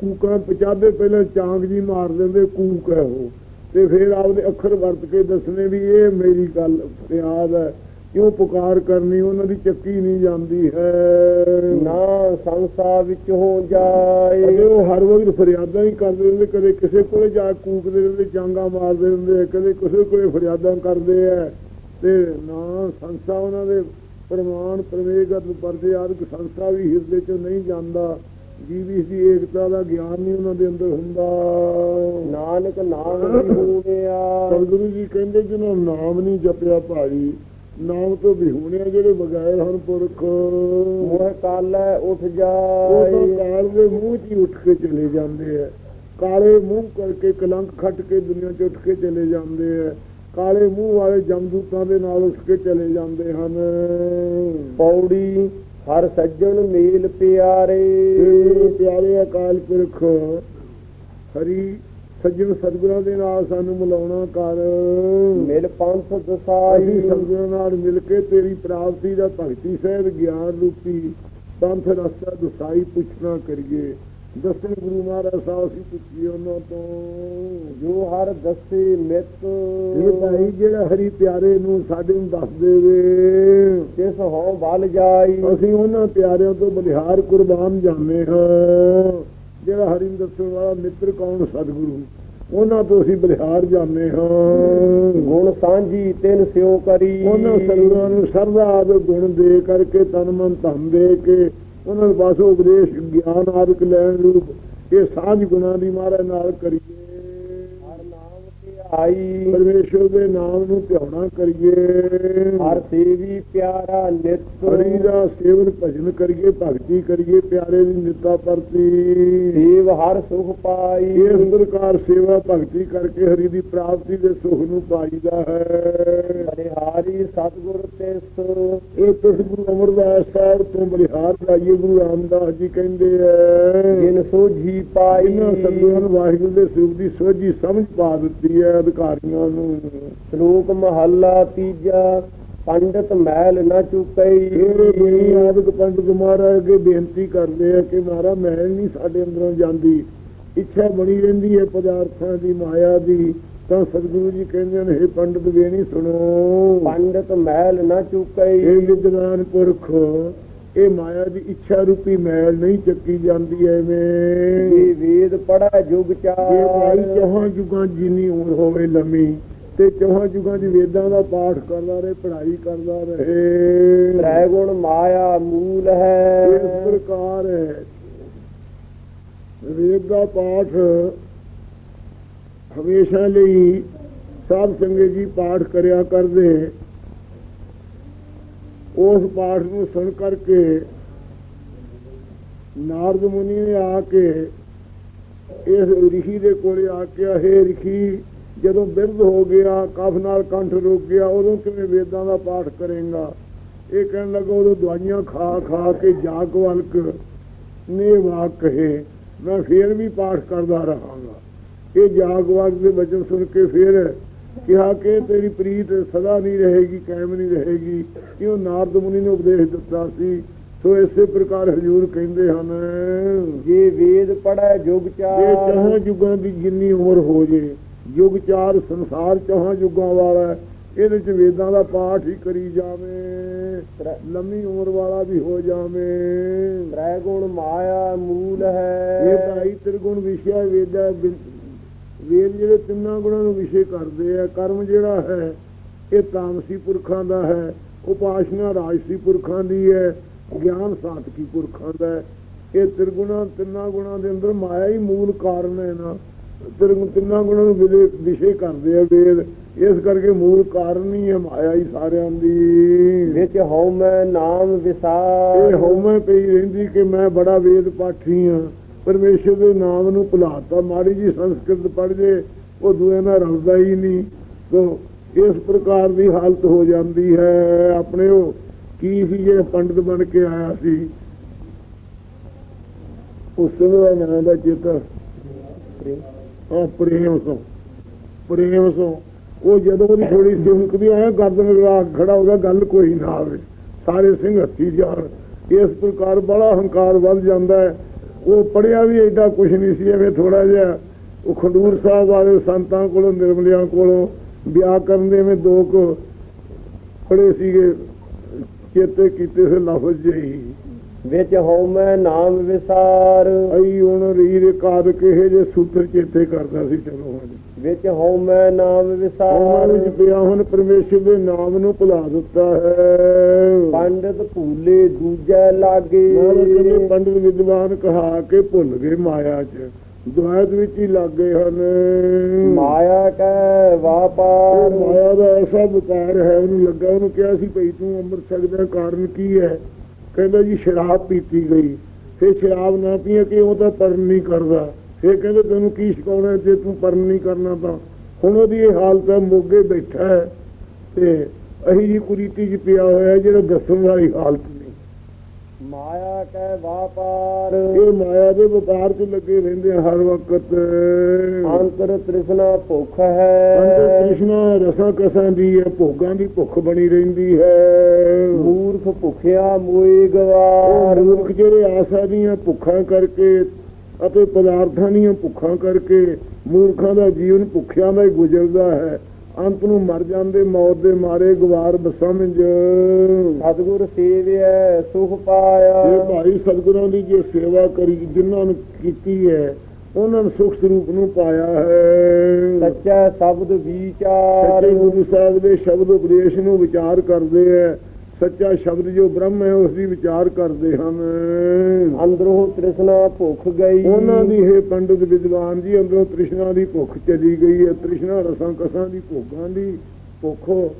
ਕੂਕਾਂ ਪਚਾਦੇ ਪਹਿਲਾਂ ਚਾਂਗ ਜੀ ਮਾਰ ਦਿੰਦੇ ਕੂਕ ਹੈ ਉਹ। ਤੇ ਫਿਰ ਆਪਦੇ ਅੱਖਰ ਵਰਤ ਕੇ ਦੱਸਣੇ ਵੀ ਇਹ ਮੇਰੀ ਗੱਲ ਫਰਿਆਦ ਹੈ। ਕਿਉਂ ਪੁਕਾਰ ਕਰਨੀ ਉਹਨਾਂ ਦੀ ਚੱਕੀ ਨਹੀਂ ਜਾਂਦੀ ਹੈ। ਨਾ ਸੰਸਾ ਵਿੱਚ ਹੋ ਜਾਏ ਉਹ ਹਰ ਵਕਤ ਫਰਿਆਦਾਂ ਹੀ ਕਰਦੇ ਰਹਿੰਦੇ ਕਦੇ ਕਿਸੇ ਕੋਲੇ ਜਾ ਕੇ ਕੂਕਦੇ ਰਹਿੰਦੇ ਚਾਂਗਾ ਮਾਰਦੇ ਰਹਿੰਦੇ ਕਦੇ ਕਿਸੇ ਕੋਲੇ ਫਰਿਆਦਾਂ ਕਰਦੇ ਆ। ਤੇ ਨਾ ਸੰਸਾ ਉਹਨਾਂ ਦੇ ਪ੍ਰਮਾਣ ਪ੍ਰਵੇਗਤ ਪਰਦੇ ਆਦਿਕ ਸੰਸਾ ਵੀ ਹਿਰਦੇ ਚੋਂ ਨਹੀਂ ਜਾਂਦਾ। ਜੀਵੀ ਦੀ ਏਕਤਾ ਦਾ ਗਿਆਨ ਨਹੀਂ ਉਹਨਾਂ ਦੇ ਅੰਦਰ ਹੁੰਦਾ। ਨਾਨਕ ਨਾਮ ਵੀ ਹੋਣਿਆ। ਸਤਿਗੁਰੂ ਜੀ ਕਹਿੰਦੇ ਜਿਹਨਾਂ ਨਾਮ ਨਹੀਂ ਜਪਿਆ ਭਾਈ ਨਾਮ ਤੋਂ ਵਿਹੂਣਿਆ ਜਿਹੜੇ ਬਗੈਰ ਹਨ ਪੁਰਖ। ਮੋਹ ਕਾਲੈ ਉੱਠ ਉਹ ਜਾਏ ਕਾਲ ਦੇ ਮੂੰਹ 'ਚ ਉੱਠ ਕੇ ਚਲੇ ਜਾਂਦੇ ਆ। ਕਾਲੇ ਮੂੰਹ ਕਰਕੇ ਕਲੰਕ ਖੱਟ ਕੇ ਦੁਨੀਆ 'ਚ ਉੱਠ ਕੇ ਚਲੇ ਜਾਂਦੇ ਆ। ਕਾਲੇ ਮੂੰਹ ਵਾਲੇ ਜਮਦੂਤਾਂ ਦੇ ਨਾਲ ਉੱਠ ਕੇ ਚਲੇ ਜਾਂਦੇ ਹਨ। ਪੌੜੀ ਹਰ ਸੱਜਣ ਮੇਲ ਪਿਆਰੇ। ਪਿਆਰੇ ਅਕਾਲ ਪੁਰਖ ਹਰੀ ਸੱਜਣ ਸਤਿਗੁਰਾਂ ਦੇ ਨਾਲ ਸਾਨੂੰ ਮਿਲਾਉਣਾ ਕਰ। ਮਿਲ ਪੰਥ ਦਸਾਈ। ਸਤਿਗੁਰਾਂ ਨਾਲ ਮਿਲ ਕੇ ਤੇਰੀ ਪ੍ਰਾਪਤੀ ਦਾ ਭਗਤੀ ਸਹਿਤ ਗਿਆਨ ਰੂਪੀ ਪੰਥ ਰਸਤਾ ਦਸਾਈ ਪੁੱਛਣਾ ਕਰੀਏ। ਦਸਵੇਂ ਗੁਰੂ ਮਹਾਰਾਜ ਸਾਹਿਬ ਅਸੀਂ ਪੁੱਛੀਏ ਉਹਨਾਂ ਤੋਂ ਜੋ ਹਰ ਦਸੇ ਮਿਤ ਇਹ ਭਾਈ ਜਿਹੜਾ ਹਰੀ ਪਿਆਰੇ ਨੂੰ ਸਾਡੇ ਨੂੰ ਦੱਸ ਦੇਵੇ। ਕਿਸ ਹਉ ਬਲ ਜਾਈ। ਅਸੀਂ ਉਹਨਾਂ ਪਿਆਰਿਆਂ ਤੋਂ ਬਲਿਹਾਰ ਕੁਰਬਾਨ ਜਾਂਦੇ ਹਾਂ। ਜਿਹੜਾ ਹਰੀ ਦੱਸਣ ਵਾਲਾ ਮਿੱਤਰ ਕੌਣ ਸਤਿਗੁਰੂ? ਉਹਨਾਂ ਤੋਂ ਅਸੀਂ ਬਲਿਹਾਰ ਜਾਂਦੇ ਹਾਂ। ਗੁਣ ਸਾਂਝੀ ਤਿੰਨ ਸਿਉ ਕਰੀ। ਉਹਨਾਂ ਸਤਿਗੁਰਾਂ ਨੂੰ ਸਰਦਾ ਆਦ ਗੁਣ ਦੇ ਕਰਕੇ ਤਨ ਮਨ ਧਨ ਦੇ ਕੇ ਉਹਨਾਂ ਦੇ ਪਾਸੋਂ ਉਪਦੇਸ਼, ਗਿਆਨ ਆਦਿਕ ਲੈਣ ਰੂਪ ਇਹ ਸਾਂਝ ਗੁਣਾਂ ਦੀ ਮਹਾਰਾਜ ਨਾਲ ਕਰੀਏ। ਧਿਆਈ ਪਰਮੇਸ਼ਰ ਦੇ ਨਾਮ ਨੂੰ ਧਿਆਉਣਾ ਕਰੀਏ। ਹਰ ਸੇਵੀ ਪਿਆਰਾ ਨਿਤ। ਹਰੀ ਦਾ ਸੇਵਨ ਭਜਨ ਕਰੀਏ ਭਗਤੀ ਕਰੀਏ ਪਿਆਰੇ ਦੀ ਨਿੱਤਾ ਪਰਤੀ। ਸੇਵ ਹਰ ਸੁਖ ਪਾਈ। ਇਸ ਪ੍ਰਕਾਰ ਸੇਵਾ ਭਗਤੀ ਕਰਕੇ ਹਰੀ ਦੀ ਪ੍ਰਾਪਤੀ ਦੇ ਸੁਖ ਨੂੰ ਪਾਈਦਾ ਹੈ। ਬਲਿਹਾਰੀ ਸਤਿਗੁਰ ਤਿਸ। ਇਹ ਤੁਸ ਗੁਰੂ ਅਮਰਦਾਸ ਸਾਹਿਬ ਤੋਂ ਬਲਿਹਾਰ ਲਾਈਏ ਗੁਰੂ ਰਾਮਦਾਸ ਜੀ ਕਹਿੰਦੇ ਐ। ਜਿਨ ਸੋਝੀ ਪਾਈ। ਇਹਨਾਂ ਸਤਿਗੁਰਾਂ ਵਾਹਿਗੁਰੂ ਦੇ ਸਰੂਪ ਦੀ ਸੋਝੀ ਸਮਝ ਪਾ ਦਿੱਤੀ ਹੈ ਅਧਿਕਾਰੀਆਂ ਨੂੰ। ਸ਼ਲੋਕ ਮਹੱਲਾ ਤੀਜਾ ਪੰਡਤ ਮੈਲ ਨਾ ਚੁਕਈ। ਇਹ ਆਦਿਕ ਪੰਡਤ ਮਹਾਰਾਜ ਅੱਗੇ ਬੇਨਤੀ ਕਰਦੇ ਆ ਕਿ ਮਹਾਰਾਜ ਮੈਲ ਨਹੀਂ ਸਾਡੇ ਅੰਦਰੋਂ ਜਾਂਦੀ। ਇੱਛਾ ਬਣੀ ਰਹਿੰਦੀ ਹੈ ਪਦਾਰਥਾਂ ਦੀ ਮਾਇਆ ਦੀ। ਤਾਂ ਸਤਿਗੁਰੂ ਜੀ ਕਹਿੰਦੇ ਨੇ ਇਹ ਪੰਡਤ ਬੇਣੀ ਸੁਣੋ। ਪੰਡਤ ਮੈਲ ਨਾ ਚੁਕਈ। ਇਹ ਵਿਦਵਾਨ ਪੁਰਖ ਇਹ ਮਾਇਆ ਦੀ ਇੱਛਾ ਰੂਪੀ ਮੈਲ ਨਹੀਂ ਚੱਕੀ ਜਾਂਦੀ ਐਵੇਂ। ਇਹ ਵੇਦ ਪੜਾ ਜੁਗ ਜੇ ਭਾਈ ਚਾਰ ਚੌਹਾਂ ਯੁਗਾਂ ਜਿੰਨੀ ਉਮਰ ਹੋਵੇ ਲੰਮੀ ਤੇ ਚੌਹਾਂ ਯੁਗਾਂ ਦੀ ਵੇਦਾਂ ਦਾ ਪਾਠ ਕਰਦਾ ਰਹੇ ਪੜ੍ਹਾਈ ਕਰਦਾ ਰਹੇ। ਤ੍ਰੈ ਗੁਣ ਮਾਇਆ ਮੂਲ ਇਸ ਹੈ ਪ੍ਰਕਾਰ ਹੈ। ਵੇਦ ਦਾ ਪਾਠ ਹਮੇਸ਼ਾ ਲਈ ਸਾਧ ਸੰਗਤ ਜੀ ਪਾਠ ਕਰਿਆ ਕਰਦੇ। ਉਸ ਪਾਠ ਨੂੰ ਸੁਣ ਕਰਕੇ ਨਾਰਦ ਮੁਨੀ ਨੇ ਆ ਕੇ ਇਸ ਰਿਸ਼ੀ ਦੇ ਕੋਲੇ ਆ ਕੇ ਹੈ ਰਿਸ਼ੀ ਜਦੋਂ ਬਿਰਧ ਹੋ ਗਿਆ, ਕਫ ਨਾਲ ਕੰਠ ਰੁਕ ਗਿਆ, ਉਦੋਂ ਕਿਵੇਂ ਵੇਦਾਂ ਦਾ ਪਾਠ ਕਰੇਗਾ? ਇਹ ਕਹਿਣ ਲੱਗਾ, ਉਦੋਂ ਦਵਾਈਆਂ ਖਾ ਖਾ ਕੇ ਜਾਗ ਵਲਕ ਨੇ ਵਾਕ ਕਹੇ, ਮੈਂ ਫੇਰ ਵੀ ਪਾਠ ਕਰਦਾ ਰਹਾਂਗਾ। ਇਹ ਜਾਗ ਵਾਕ ਦੇ ਬਚਨ ਸੁਣ ਕੇ ਫੇਰ ਕਿਹਾ ਕਿ ਤੇਰੀ ਪ੍ਰੀਤ ਸਦਾ ਨਹੀਂ ਰਹੇਗੀ ਕਾਇਮ ਨਹੀਂ ਰਹੇਗੀ। ਕਿਉਂ ਨਾਰਦ ਮੁਨੀ ਨੇ ਉਪਦੇਸ਼ ਦਿੱਤਾ ਸੀ? ਸੋ ਇਸੇ ਪ੍ਰਕਾਰ ਹਜੂਰ ਕਹਿੰਦੇ ਹਨ ਜੇ ਵੇਦ ਪੜੈ ਜੁਗ ਜੇ ਚਾਰ ਚਾਹਾਂ ਯੁੱਗਾਂ ਦੀ ਜਿੰਨੀ ਉਮਰ ਹੋ ਜੇ ਯੁੱਗ ਚਾਰ ਸੰਸਾਰ ਚਾਹਾਂ ਯੁੱਗਾਂ ਵਾਲਾ ਇਹਦੇ ਚ ਵੇਦਾਂ ਦਾ ਪਾਠ ਹੀ ਕਰੀ ਜਾਵੇ। ਲੰਮੀ ਉਮਰ ਵਾਲਾ ਵੀ ਹੋ ਜਾਵੇ। ਤ੍ਰੈ ਗੁਣ ਮਾਇਆ ਮੂਲ ਇਹ ਹੈ ਭਾਈ ਤ੍ਰਿਗੁਣ ਵਿਸ਼ਾ ਵੇਦਾ ਵੇਦ ਜਿਹੜੇ ਤਿੰਨਾਂ ਗੁਣਾਂ ਨੂੰ ਵਿਸ਼ੇ ਕਰਦੇ ਆ ਕਰਮ ਜਿਹੜਾ ਹੈ ਇਹ ਤਾਮਸੀ ਪੁਰਖਾਂ ਦਾ ਹੈ ਉਪਾਸ਼ਨਾ ਰਾਜਸੀ ਪੁਰਖਾਂ ਦੀ ਹੈ ਗਿਆਨ ਸਾਤਕੀ ਪੁਰਖਾਂ ਦਾ ਹੈ। ਇਹ ਤ੍ਰਿਗੁਣਾ ਤਿੰਨਾਂ ਗੁਣਾਂ ਦੇ ਅੰਦਰ ਮਾਇਆ ਹੀ ਮੂਲ ਕਾਰਨ ਹੈ ਨਾ। ਤ੍ਰਿਗੁਣ ਤਿੰਨਾਂ ਗੁਣਾਂ ਨੂੰ ਵਿਸ਼ੇ ਕਰਦੇ ਆ ਵੇਦ। ਇਸ ਕਰਕੇ ਮੂਲ ਕਾਰਨ ਹੀ ਹੈ ਮਾਇਆ ਹੀ ਸਾਰਿਆਂ ਦੀ। ਵਿੱਚ ਹਉਮੈ ਨਾਮ ਇਹ ਵਿਸਾਰ ਹਉਮੈ ਪਈ ਰਹਿੰਦੀ ਕਿ ਮੈਂ ਬੜਾ ਵੇਦ ਪਾਠੀ ਹਾਂ। ਪਰਮੇਸ਼ਰ ਦੇ ਨਾਮ ਨੂੰ ਭੁਲਾਤਾ। ਮਾੜੀ ਜੀ ਸੰਸਕ੍ਰਿਤ ਪੜ ਜੇ, ਉਹ ਦੂਏ ਨਾਲ ਰਲਦਾ ਹੀ ਨਹੀਂ। ਤੋ ਇਸ ਪ੍ਰਕਾਰ ਦੀ ਹਾਲਤ ਹੋ ਜਾਂਦੀ ਹੈ। ਆਪਣੇ ਉਹ ਕੀ ਸੀ ਜੇ ਪੰਡਤ ਬਣ ਕੇ ਆਇਆ ਸੀ? ਉਸ ਦਾ ਨਾਮ ਦਾ ਚੇਤਾ। ਆ ਪ੍ਰੇਮ ਸੋ। ਪ੍ਰੇਮ ਸੋ। ਉਹ ਜਦੋਂ ਉਹਦੀ ਥੋੜੀ ਸਿਮਕ ਦੀ ਆਇਆ ਗਰਦਨ ਲਾ ਖੜਾ ਹੋ ਗਿਆ, ਗੱਲ ਕੋਈ ਨਾ ਆਵੇ। ਸਾਰੇ ਸਿੰਘ ਹੱਥੀ ਜਾਣ। ਇਸ ਪ੍ਰਕਾਰ ਬੜਾ ਹੰਕਾਰ ਵੱਧ ਜਾਂਦਾ ਹੈ। ਉਹ ਪੜਿਆ ਵੀ ਐਡਾ ਕੁਝ ਨਹੀਂ ਸੀ ਐਵੇਂ ਥੋੜਾ ਜਿਹਾ ਉਹ ਖੰਡੂਰ ਸਾਹਿਬ ਵਾਲੇ ਸੰਤਾਂ ਕੋਲੋਂ ਨਿਰਮਲਿਆਂ ਕੋਲੋਂ ਵਿਆਕਰਨ ਦੇ ਐਵੇਂ ਦੋ ਕੁ ਪੜੇ ਸੀਗੇ ਚੇਤੇ ਕੀਤੇ ਸੇ ਲਫ਼ਜ਼ ਜਿਹੀ ਵਿੱਚ ਹਉਮੈ ਨਾਮ ਵਿਸਾਰ। ਅਈ ਹੁਣ ਰੀਰ ਕਾਦ ਕਿਹੇ ਜੇ ਸੂਤਰ ਚੇਤੇ ਕਰਦਾ ਸੀ ਚਲੋ ਹਾਂਜੀ ਵਿੱਚ ਹਉਮੈ ਨਾਮ ਉਹਨਾਂ ਵਿਸਾਰ ਵਿੱਚ ਪਿਆ ਹੁਣ ਪਰਮੇਸ਼ਰ ਦੇ ਨਾਮ ਨੂੰ ਭੁਲਾ ਦਿੱਤਾ ਹੈ। ਪੰਡਤ ਭੂਲੇ ਦੂਜੈ ਲਾਗੇ। ਕਹਿੰਦੇ ਪੰਡਿਤ ਵਿਦਵਾਨ ਕਹਾ ਕੇ ਭੁੱਲ ਗਏ ਮਾਇਆ 'ਚ। ਦੁਆਇਤ ਵਿੱਚ ਹੀ ਲੱਗ ਹਨ। ਮਾਇਆ ਕੈ ਵਾਪਾਰ ਮਾਇਆ ਦਾ ਐਸਾ ਵਿਕਾਰ ਹੈ ਉਹਨੂੰ ਲੱਗਾ ਉਹਨੂੰ ਕਿਹਾ ਸੀ ਭਈ ਤੂੰ ਅੰਮ੍ਰਿਤ ਛਕਦਾ ਕਾਰਨ ਕੀ ਹੈ? ਕਹਿੰਦਾ ਜੀ ਸ਼ਰਾਬ ਪੀਤੀ ਗਈ। ਫਿਰ ਸ਼ਰਾਬ ਨਾ ਪੀਏ ਕਿ ਉਹ ਤਾਂ ਪਰਨ ਨਹੀਂ ਕਰਦਾ। ਫਿਰ ਕਹਿੰਦੇ ਤੈਨੂੰ ਕੀ ਸ਼ਿਕਾਉਣਾ ਜੇ ਤੂੰ ਪਰਨ ਨਹੀਂ ਕਰਨਾ ਤਾਂ। ਹੁਣ ਉਹਦੀ ਇਹ ਹਾਲਤ ਹੈ ਮੋਗੇ ਬੈਠਾ ਹੈ ਤੇ ਅਹੀ ਜੀ ਕੁਰੀਤੀ ਚ ਪਿਆ ਹੋਇਆ ਜਿਹੜਾ ਦੱਸਣ ਵਾਲੀ ਹਾਲਤ ਨਹੀਂ। ਮਾਇਆ ਕੈ ਵਾਪਾਰ। ਇਹ ਮਾਇਆ ਦੇ ਵਪਾਰ 'ਚ ਲੱਗੇ ਰਹਿੰਦੇ ਹਰ ਵਕਤ। ਅੰਤਰ ਤ੍ਰਿਸ਼ਨਾ ਭੁੱਖ ਹੈ। ਕ੍ਰਿਸ਼ਨਾ ਰਸਾਂ ਕਸਾਂ ਦੀ ਹੈ ਭੋਗਾਂ ਦੀ ਭੁੱਖ ਬਣੀ ਰਹਿੰਦੀ ਹੈ। ਮੂਰਖ ਭੁਖਿਆ ਮੋਏ ਗਵਾਰ। ਮੂਰਖ ਜਿਹੜੇ ਆਸਾ ਦੀਆਂ ਭੁੱਖਾਂ ਕਰਕੇ ਅਤੇ ਪਦਾਰਥਾਂ ਦੀਆਂ ਭੁੱਖਾਂ ਕਰਕੇ ਮੂਰਖਾਂ ਦਾ ਜੀਵਨ ਭੁੱਖਿਆਂ ਦਾ ਹੀ ਗੁਜ਼ਰਦਾ ਹੈ। ਅੰਤ ਨੂੰ ਮਰ ਜਾਂਦੇ ਮੌਤ ਦੇ ਮਾਰੇ ਗਵਾਰ ਬਸਮਝ ਸਤਿਗੁਰ ਸੇਵਿਐ ਸੁਖ ਪਾਇਆ। ਇਹ ਭਾਈ ਸਤਿਗੁਰਾਂ ਦੀ ਜੇ ਸੇਵਾ ਕਰੀ ਜਿਨ੍ਹਾਂ ਨੂੰ ਕੀਤੀ ਹੈ ਉਹਨਾਂ ਨੂੰ ਸੁਖ ਸਰੂਪ ਨੂੰ ਪਾਇਆ ਹੈ। ਸੱਚਾ ਸ਼ਬਦ ਵਿਚਾਰ। ਸੱਚੇ ਗੁਰੂ ਸਾਹਿਬ ਦੇ ਸ਼ਬਦ ਉਪਦੇਸ਼ ਨੂੰ ਵਿਚਾਰ ਕਰਦੇ ਹੈ। ਸੱਚਾ ਸ਼ਬਦ ਜੋ ਬ੍ਰਹਮ ਹੈ ਉਸ ਦੀ ਵਿਚਾਰ ਕਰਦੇ ਹਨ। ਅੰਦਰੋਂ ਤ੍ਰਿਸ਼ਨਾ ਭੁੱਖ ਗਈ। ਉਹਨਾਂ ਦੀ ਇਹ ਪੰਡਿਤ ਵਿਦਵਾਨ ਜੀ ਅੰਦਰੋਂ ਤ੍ਰਿਸ਼ਨਾ ਦੀ ਭੁੱਖ ਚਲੀ ਗਈ ਹੈ। ਤ੍ਰਿਸ਼ਨਾ ਰਸਾਂ ਕਸਾਂ ਦੀ ਭੋਗਾਂ ਦੀ ਭੁੱਖ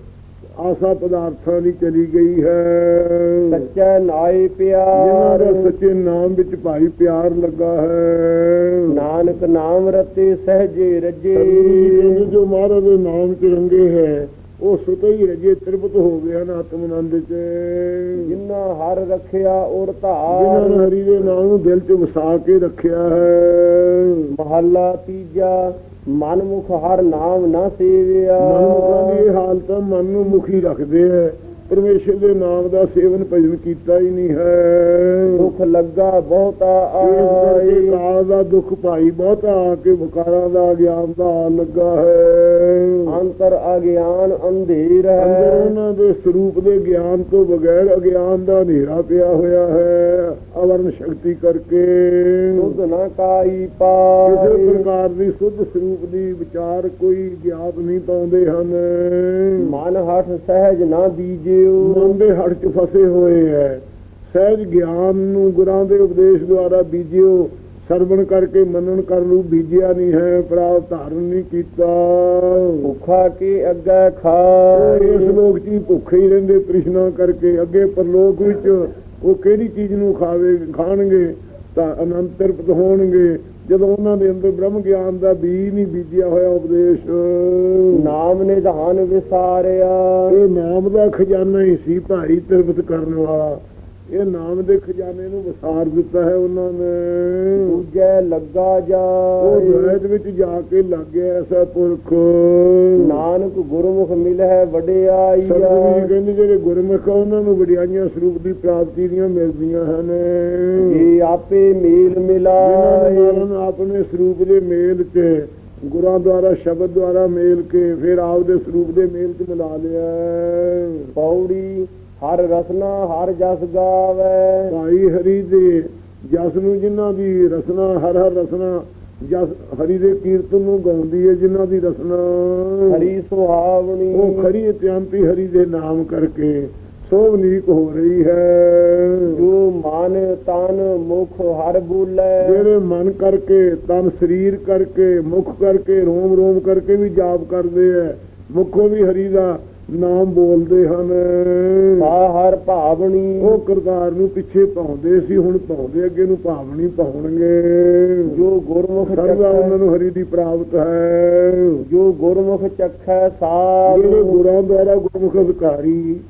ਆਸਾ ਪਦਾਰਥਾਂ ਦੀ ਚਲੀ ਗਈ ਹੈ। ਸੱਚਾ ਨਾਏ ਜਿਨ੍ਹਾਂ ਦਾ ਪਿਆਰ ਸੱਚੇ ਨਾਮ ਵਿੱਚ ਭਾਈ ਪਿਆਰ ਲੱਗਾ ਹੈ। ਨਾਨਕ ਨਾਮ ਰਤੇ ਸਹਜੇ ਰਜੇ। ਜੋ ਮਹਾਰਾਜ ਦੇ ਨਾਮ ਚ ਰੰਗੇ ਹੈ ਉਹ ਸੁਤੇ ਹੀ ਰਜੇ ਤ੍ਰਿਪਤ ਹੋ ਗਿਆ ਨਾ ਆਤਮ ਆਨੰਦ ਚ। ਜਿਨ੍ਹਾਂ ਹਰ ਰੱਖਿਆ ਔਰ ਜਿਨ੍ਹਾਂ ਧਾਰ ਹਰੀ ਦੇ ਨਾਮ ਨੂੰ ਦਿਲ ਚ ਵਸਾ ਕੇ ਰੱਖਿਆ ਹੈ। ਮਹੱਲਾ ਤੀਜਾ ਮਨਮੁਖ ਹਰ ਨਾਮ ਨਾ ਸੇਵਿਆ। ਮਨੁੱਖਾਂ ਦੀ ਹਾਲਤ ਮਨ ਨੂੰ ਮੁਖੀ ਰੱਖਦੇ ਹੈ। ਪਰਮੇਸ਼ਰ ਦੇ ਨਾਮ ਦਾ ਸੇਵਨ ਭਜਨ ਕੀਤਾ ਹੀ ਨਹੀਂ ਹੈ। ਦੁੱਖ ਲੱਗਾ ਬਹੁਤਾ ਆਏ। ਕਾਲ ਦਾ ਦੁੱਖ ਭਾਈ ਬਹੁਤਾ ਆ ਕੇ ਬੁਕਾਰਾਂ ਦਾ ਗਿਆਨ ਦਾ ਲੱਗਾ ਹੈ। ਅੰਤਰ ਅਗਿਆਨ ਅੰਧੇਰ ਅੰਦਰ ਹੈ ਉਹਨਾਂ ਦੇ ਸਰੂਪ ਦੇ ਗਿਆਨ ਤੋਂ ਬਗੈਰ ਅਗਿਆਨ ਦਾ ਹਨੇਰਾ ਪਿਆ ਹੋਇਆ ਹੈ। ਅਵਰਨ ਸ਼ਕਤੀ ਕਰਕੇ। ਸੁਧ ਨਾ ਕਾਈ ਕਿਸੇ ਪਾਏ ਪ੍ਰਕਾਰ ਦੀ ਸੁੱਧ ਸਰੂਪ ਦੀ ਵਿਚਾਰ ਕੋਈ ਗਿਆਤ ਨਹੀਂ ਪਾਉਂਦੇ ਹਨ। ਮਨ ਹਠ ਸਹਿਜ ਨਾ ਬੀਜਿਓ ਮਨ ਦੇ ਹੜ ਚ ਫਸੇ ਹੋਏ ਹੈ ਸਹਿਜ ਗਿਆਨ ਨੂੰ ਗੁਰਾਂ ਦੇ ਉਪਦੇਸ਼ ਦੁਆਰਾ ਬੀਜਿਓ। ਸਰਵਣ ਕਰਕੇ ਮੰਨਣ ਕਰ ਲੂ ਬੀਜਿਆ ਨਹੀਂ ਹੈ ਪ੍ਰਾਪ ਧਾਰਨ ਨਹੀਂ ਕੀਤਾ। ਭੁੱਖਾ ਕੇ ਅੱਗੇ ਖਾਏ ਇਸ ਲੋਕ ਹੀ ਭੁੱਖੇ ਹੀ ਰਹਿੰਦੇ ਤ੍ਰਿਸ਼ਨਾ ਕਰਕੇ। ਅੱਗੇ ਪਰਲੋਕ ਵਿੱਚ ਉਹ ਕਿਹੜੀ ਚੀਜ਼ ਨੂੰ ਖਾਵੇ ਖਾਣਗੇ? ਤਾਂ ਅਨੰਤ ਤ੍ਰਿਪਤ ਹੋਣਗੇ। ਜਦੋਂ ਉਹਨਾਂ ਦੇ ਅੰਦਰ ਬ੍ਰਹਮ ਗਿਆਨ ਦਾ ਬੀਜ ਨਹੀਂ ਬੀਜਿਆ ਹੋਇਆ ਉਪਦੇਸ਼। ਨਾਮ ਨਿਧਾਨ ਵਿਸਾਰਿਆ। ਇਹ ਨਾਮ ਦਾ ਖਜ਼ਾਨਾ ਹੀ ਸੀ ਭਾਈ ਤ੍ਰਿਪਤ ਕਰਨ ਵਾਲਾ। ਇਹ ਨਾਮ ਦੇ ਖਜ਼ਾਨੇ ਨੂੰ ਵਿਸਾਰ ਦਿੱਤਾ ਹੈ ਉਹਨਾਂ ਨੇ। ਦੂਜੇ ਲੱਗਾ ਉਹ ਜਾਏ ਦੁਆਇਤ ਵਿੱਚ ਜਾ ਕੇ ਲੱਗ ਗਿਆ ਐਸਾ ਪੁਰਖ। ਨਾਨਕ ਗੁਰਮੁਖ ਮਿਲ ਹੈ ਵਡਿਆਈ ਸਤਿਗੁਰੂ ਜੀ ਕਹਿੰਦੇ ਜਿਹੜੇ ਗੁਰਮੁਖ ਆ ਉਹਨਾਂ ਨੂੰ ਵਡਿਆਈਆਂ ਸਰੂਪ ਦੀ ਪ੍ਰਾਪਤੀ ਦੀਆਂ ਮਿਲਦੀਆਂ ਹਨ। ਜੀ ਆਪੇ ਮੇਲ ਜਿਨ੍ਹਾਂ ਮਿਲਾਏ ਨੇ ਮਾਰਨ ਆਪਣੇ ਸਰੂਪ ਦੇ ਮੇਲ ਤੇ ਗੁਰਾਂ ਦੁਆਰਾ ਸ਼ਬਦ ਦੁਆਰਾ ਮੇਲ ਕੇ ਫਿਰ ਆਪ ਦੇ ਸਰੂਪ ਦੇ ਮੇਲ ਚ ਮਿਲਾ ਲਿਆ। ਪੌੜੀ ਹਰ ਰਸਨਾ ਹਰ ਜਸ ਗਾਵੇ। ਭਾਈ ਹਰੀ ਦੇ ਜਸ ਨੂੰ ਜਿਨ੍ਹਾਂ ਦੀ ਰਸਨਾ ਹਰ ਹਰ ਰਸਨਾ ਜਸ ਹਰੀ ਦੇ ਕੀਰਤਨ ਨੂੰ ਗਾਉਂਦੀ ਹੈ ਜਿਨ੍ਹਾਂ ਦੀ ਰਸਨਾ। ਹਰੀ ਸੁਹਾਵਣੀ। ਉਹ ਖਰੀ ਇਤਿਆੰਤੀ ਹਰੀ ਦੇ ਨਾਮ ਕਰਕੇ ਸੋਭਨੀਕ ਹੋ ਰਹੀ ਹੈ। ਜੋ ਮਨ ਤਨ ਮੁਖ ਹਰ ਬੁਲੇ। ਜਿਹੜੇ ਮਨ ਕਰਕੇ ਤਨ ਸਰੀਰ ਕਰਕੇ ਮੁਖ ਕਰਕੇ ਰੋਮ ਰੋਮ ਕਰਕੇ ਵੀ ਜਾਪ ਕਰਦੇ ਐ ਮੁਖੋਂ ਵੀ ਹਰੀ ਦਾ ਨਾਮ ਬੋਲਦੇ ਹਨ। ਸਾ ਹਰ ਭਾਵਣੀ ਉਹ ਕਰਤਾਰ ਨੂੰ ਪਿੱਛੇ ਪਾਉਂਦੇ ਸੀ ਹੁਣ ਪਾਉਂਦੇ ਅੱਗੇ ਨੂੰ ਭਾਵਨੀ ਪਾਉਣਗੇ। ਜੋ ਗੁਰਮੁਖ ਸਰਦਾ ਉਹਨਾਂ ਨੂੰ ਹਰੀ ਦੀ ਪ੍ਰਾਪਤ ਹੈ। ਜੋ ਗੁਰਮੁਖ ਚੱਖੈ ਸਾਧ ਜਿਹੜੇ ਗੁਰਾਂ ਦੁਆਰਾ ਗੁਰਮੁਖ ਅਧਿਕਾਰੀ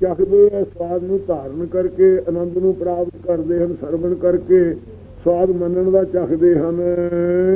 ਚੱਕਦੇ ਐ ਸਵਾਦ ਨੂੰ ਧਾਰਨ ਕਰਕੇ ਆਨੰਦ ਨੂੰ ਪ੍ਰਾਪਤ ਕਰਦੇ ਹਨ ਸਰਵਣ ਕਰਕੇ ਸਵਾਦ ਮੰਨਣ ਦਾ ਚੱਕਦੇ ਹਨ।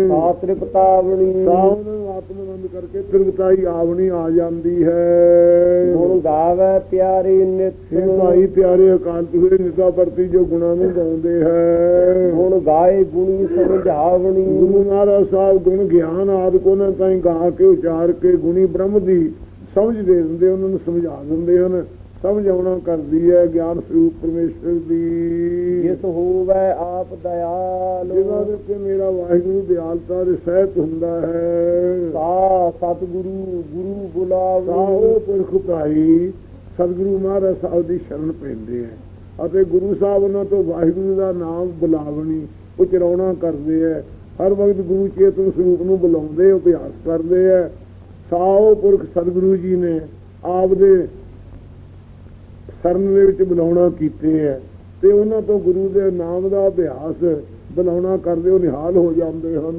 ਸਾ ਤ੍ਰਿਪਤਾਵਣੀ ਸਾਵਨ ਆਤਮ ਆਨੰਦ ਕਰਕੇ ਤ੍ਰਿਪਤਾਈ ਆਵਣੀ ਆ ਜਾਂਦੀ ਹੈ। ਗੁਣ ਗਾਵੇ ਪਿਆਰੇ ਨਿਤ। ਭਾਈ ਪਿਆਰੇ ਅਕਾਲ ਪੁਰਖ ਨਿਤਾ ਪ੍ਰਤੀ ਜੋ ਗੁਣਾਂ ਨੂੰ ਗਾਉਂਦੇ ਹੈ। ਗੁਣ ਗਾਏ ਗੁਣੀ ਸਮਝਾਵਣੀ। ਗੁਰੂ ਮਹਾਰਾਜ ਸਾਹਿਬ ਗੁਣ ਗਿਆਨ ਆਦਿ ਕੋ ਨਾ ਤਾਈ ਗਾ ਕੇ ਉਚਾਰ ਕੇ ਗੁਣੀ ਬ੍ਰਹਮ ਦੀ ਸਮਝ ਦੇ ਦਿੰਦੇ ਉਹਨਾਂ ਨੂੰ ਸਮਝਾ ਦਿੰਦੇ ਹਨ। ਸਮਝਾਉਣਾ ਕਰਦੀ ਹੈ ਗਿਆਨ ਸਰੂਪ ਪਰਮੇਸ਼ਰ ਦੀ। ਜਿਸ ਹੋਵੇ ਆਪ ਦਇਆਲ। ਜਿਹਨਾਂ ਦੇ ਮੇਰਾ ਵਾਹਿਗੁਰੂ ਦਿਆਲਤਾ ਦੇ ਸਹਿਤ ਹੁੰਦਾ ਹੈ। ਸਾ ਸਤਿਗੁਰੂ ਗੁਰੂ ਬੁਲਾਵੇ। ਸਾਹੋ ਪੁਰਖ ਭਾਈ ਸਤਿਗੁਰੂ ਮਹਾਰਾਜ ਸਾਹਿਬ ਦੀ ਸ਼ਰਨ ਪੈਂਦੇ ਆ ਅਤੇ ਗੁਰੂ ਸਾਹਿਬ ਉਹਨਾਂ ਤੋਂ ਵਾਹਿਗੁਰੂ ਦਾ ਨਾਮ ਬੁਲਾਵਣੀ ਉਚਰਾਉਣਾ ਕਰਦੇ ਆ ਹਰ ਵਕਤ ਗੁਰੂ ਚੇਤਨ ਸਰੂਪ ਨੂੰ ਬੁਲਾਉਂਦੇ ਅਭਿਆਸ ਕਰਦੇ ਆ ਸਾਹੋ ਪੁਰਖ ਸਤਿਗੁਰੂ ਜੀ ਨੇ ਆਪ ਦੇ ਸਰਨ ਦੇ ਵਿੱਚ ਬੁਲਾਉਣਾ ਕੀਤੇ ਆ ਤੇ ਉਹਨਾਂ ਤੋਂ ਗੁਰੂ ਦੇ ਨਾਮ ਦਾ ਅਭਿਆਸ ਬੁਲਾਉਣਾ ਕਰਦੇ ਉਹ ਨਿਹਾਲ ਹੋ ਜਾਂਦੇ ਹਨ।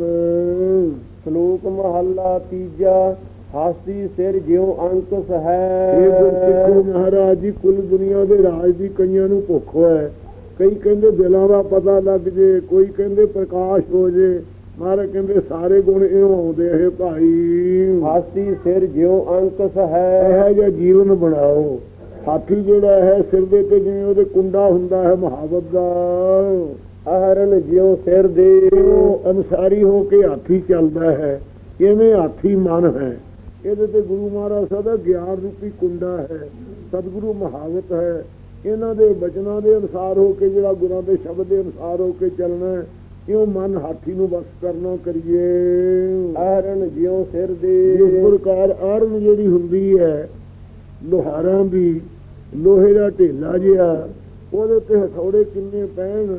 ਸ਼ਲੋਕ ਮਹੱਲਾ ਤੀਜਾ ਹਾਸੀ ਸਿਰ ਜਿਉ ਅੰਕਸ ਇਹ ਹੈ ਗੁਰਸਿੱਖੋ ਮਹਾਰਾਜ ਜੀ ਕੁੱਲ ਦੁਨੀਆ ਦੇ ਰਾਜ ਦੀ ਕਈਆਂ ਨੂੰ ਭੁੱਖ ਹੈ ਕਈ ਕਹਿੰਦੇ ਦਿਲਾਂ ਦਾ ਪਤਾ ਲੱਗ ਜੇ ਕੋਈ ਕਹਿੰਦੇ ਪ੍ਰਕਾਸ਼ ਹੋ ਜੇ। ਮਹਾਰਾਜ ਕਹਿੰਦੇ ਸਾਰੇ ਗੁਣ ਇਉਂ ਆਉਂਦੇ ਇਹ ਭਾਈ। ਹਾਸੀ ਸਿਰ ਜਿਉ ਅੰਕਸ ਹੈ ਇਹੋ ਜਿਹਾ ਜੀਵਨ ਬਣਾਓ। ਹਾਥੀ ਜਿਹੜਾ ਹੈ ਸਿਰ ਦੇ ਤੇ ਜਿਵੇਂ ਉਹਦੇ ਕੁੰਡਾ ਹੁੰਦਾ ਹੈ ਮਹਾਵਤ ਦਾ। ਅਹਰਨ ਜਿਉ ਸਿਰ ਦੇ। ਅਨਸਾਰੀ ਹੋ ਕੇ ਹਾਥੀ ਚੱਲਦਾ ਹੈ ਕਿਵੇਂ ਹਾਥੀ ਮਨ ਹੈ। ਇਹਦੇ ਤੇ ਗੁਰੂ ਮਹਾਰਾਜ ਸਾਹਿਬ ਦਾ ਗਿਆਨ ਰੂਪੀ ਕੁੰਡਾ ਹੈ ਸਤਿਗੁਰੂ ਮਹਾਵਤ ਹੈ। ਇਹਨਾਂ ਦੇ ਬਚਨਾਂ ਦੇ ਅਨੁਸਾਰ ਹੋ ਕੇ ਜਿਹੜਾ ਗੁਰਾਂ ਦੇ ਸ਼ਬਦ ਦੇ ਅਨੁਸਾਰ ਹੋ ਕੇ ਚੱਲਣਾ ਇਉਂ ਮਨ ਹਾਥੀ ਨੂੰ ਵਸ ਕਰਨਾ ਕਰੀਏ। ਅਹਰਨ ਜਿਉ ਸਿਰ ਇਸ ਦੇ ਪ੍ਰਕਾਰ ਆਰਨ ਜਿਹੜੀ ਹੁੰਦੀ ਹੈ ਲੋਹਾਰਾਂ ਦੀ ਲੋਹੇ ਦਾ ਢੇਲਾ ਜਿਹਾ, ਉਹਦੇ ਤੇ ਹਥੌੜੇ ਕਿੰਨੇ ਪੈਣ,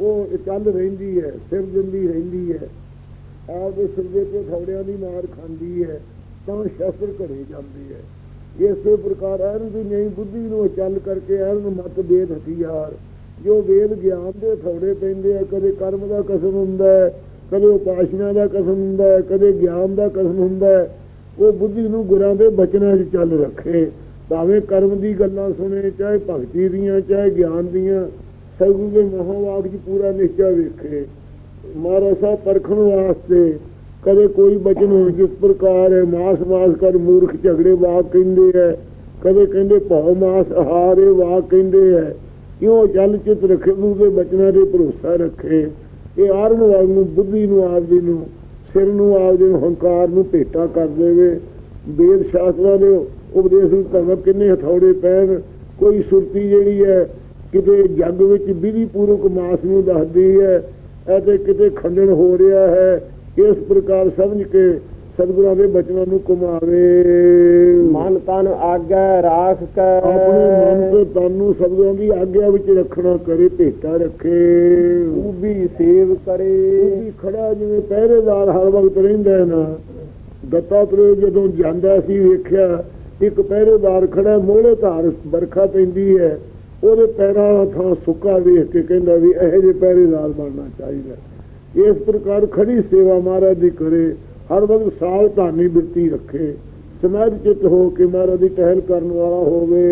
ਉਹ ਚੱਲ ਰਹਿੰਦੀ ਹੈ, ਸਿਰ ਦਿੰਦੀ ਰਹਿੰਦੀ ਹੈ। ਆਪਦੇ ਸਿਰ ਦੇ ਤੇ ਹਥੌੜਿਆਂ ਦੀ ਮਾਰ ਖਾਂਦੀ ਹੈ, ਤਾਂ ਸ਼ਸਤਰ ਘੜੇ ਜਾਂਦੀ ਹੈ। ਇਸੇ ਪ੍ਰਕਾਰ ਐਰਨ ਦੀ ਨਹੀਂ ਬੁੱਧੀ ਨੂੰ ਚੱਲ ਕਰਕੇ ਐਰਨ ਮਤ ਵੇਦ ਹਥਿਆਰ। ਜੋ ਵੇਦ ਗਿਆਨ ਦੇ ਹਥੌੜੇ ਪੈਂਦੇ ਆ, ਕਦੇ ਕਰਮ ਦਾ ਕਸਮ ਹੁੰਦਾ ਹੈ, ਕਦੇ ਉਪਾਸ਼ਨਾ ਦਾ ਕਸਮ ਹੁੰਦਾ ਹੈ, ਕਦੇ ਗਿਆਨ ਦਾ ਕਸਮ ਹੁੰਦਾ ਹੈ, ਉਹ ਬੁੱਧੀ ਨੂੰ ਗੁਰਾਂ ਦੇ ਬਚਨਾਂ 'ਚ ਚੱਲ ਰੱਖੇ। ਭਾਵੇਂ ਕਰਮ ਦੀ ਗੱਲਾਂ ਸੁਣੇ, ਚਾਹੇ ਭਗਤੀ ਦੀਆਂ, ਚਾਹੇ ਗਿਆਨ ਦੀਆਂ ਸਤਿਗੁਰੂ ਦੇ ਮਹਾਵਾਕ 'ਚ ਪੂਰਾ ਨਿਸ਼ਚਾ ਵੇਖੇ। ਮਹਾਰਾਜ ਸਾਹਿਬ ਪਰਖਣ ਵਾਸਤੇ ਕਦੇ ਕੋਈ ਬਚਨ ਹੋਣ ਜਿਸ ਪ੍ਰਕਾਰ ਹੈ, ਮਾਸ ਮਾਸ ਕਰ ਮੂਰਖ ਝਗੜੇ ਵਾਕ ਕਹਿੰਦੇ ਹੈ। ਕਦੇ ਕਹਿੰਦੇ ਭਉ ਮਾਸ ਹਾਰੇ ਵਾ ਕਹਿੰਦੇ ਹੈ। ਕਿਉਂ ਚੱਲ ਚਿਤ ਰੱਖੇ, ਗੁਰੂ ਦੇ ਬਚਨਾਂ ਦੇ ਭਰੋਸਾ ਰੱਖੇ। ਇਹ ਆਰਨ ਵਾਲ ਨੂੰ, ਬੁੱਧੀ ਨੂੰ, ਆਪਦੀ ਨੂੰ, ਸਿਰ ਨੂੰ, ਆਪਦੇ ਨੂੰ, ਹੰਕਾਰ ਨੂੰ ਭੇਟਾ ਕਰ ਦੇਵੇ। ਵੇਦ ਸ਼ਾਸਤਰਾਂ ਦੇ ਉਪਦੇਸ਼ ਨੂੰ ਧਰਮ ਕਿੰਨੇ ਹਥੌੜੇ ਪੈਣ ਕੋਈ ਸੁਰਤੀ ਜਿਹੜੀ ਹੈ ਕਿਤੇ ਜੱਗ ਵਿੱਚ ਵਿਧੀ ਪੂਰਵਕ ਮਾਸ ਨੂੰ ਦੱਸਦੀ ਹੈ ਅਤੇ ਕਿਤੇ ਖੰਡਨ ਹੋ ਰਿਹਾ ਹੈ ਇਸ ਪ੍ਰਕਾਰ ਸਮਝ ਕੇ ਸਤਿਗੁਰਾਂ ਦੇ ਬਚਨਾਂ ਨੂੰ ਕਮਾਵੇ ਮਨ ਤਨ ਆਗੈ ਰਾਖ ਕੈ। ਆਪਣੇ ਮਨ ਤੇ ਤਨ ਨੂੰ ਸਤਿਗੁਰਾਂ ਦੀ ਆਗਿਆ ਵਿੱਚ ਰੱਖਣਾ ਕਰੇ ਭੇਟਾ ਰੱਖੇ। ਊਬੀ ਸੇਵ ਕਰੇ। ਉਹ ਵੀ ਖੜਾ ਜਿਵੇਂ ਪਹਿਰੇਦਾਰ ਹਰ ਵਕਤ ਰਹਿੰਦਾ ਹੈ ਨਾ ਦੱਤਾਤਰੇ ਜਦੋਂ ਜਾਂਦਾ ਸੀ ਵੇਖਿਆ ਇੱਕ ਪਹਿਰੇਦਾਰ ਖੜਾ ਮੋਹਲੇ ਧਾਰ ਬਰਖਾ ਪੈਂਦੀ ਹੈ, ਉਹਦੇ ਪੈਰਾਂ ਦਾ ਥਾਂ ਸੁੱਕਾ ਵੇਖ ਕੇ ਕਹਿੰਦਾ ਵੀ ਇਹੋ ਜਿਹੇ ਪਹਿਰੇਦਾਰ ਬਣਨਾ ਚਾਹੀਦਾ ਇਸ ਪ੍ਰਕਾਰ ਖੜੀ ਸੇਵਾ ਮਹਾਰਾਜ ਦੀ ਕਰੇ ਹਰ ਵਕਤ ਸਾਵਧਾਨੀ ਬਿਰਤੀ ਰੱਖੇ। ਸਮਾਜ ਚਿਤ ਹੋ ਕੇ ਮਹਾਰਾਜ ਦੀ ਟਹਿਲ ਕਰਨ ਵਾਲਾ ਹੋਵੇ।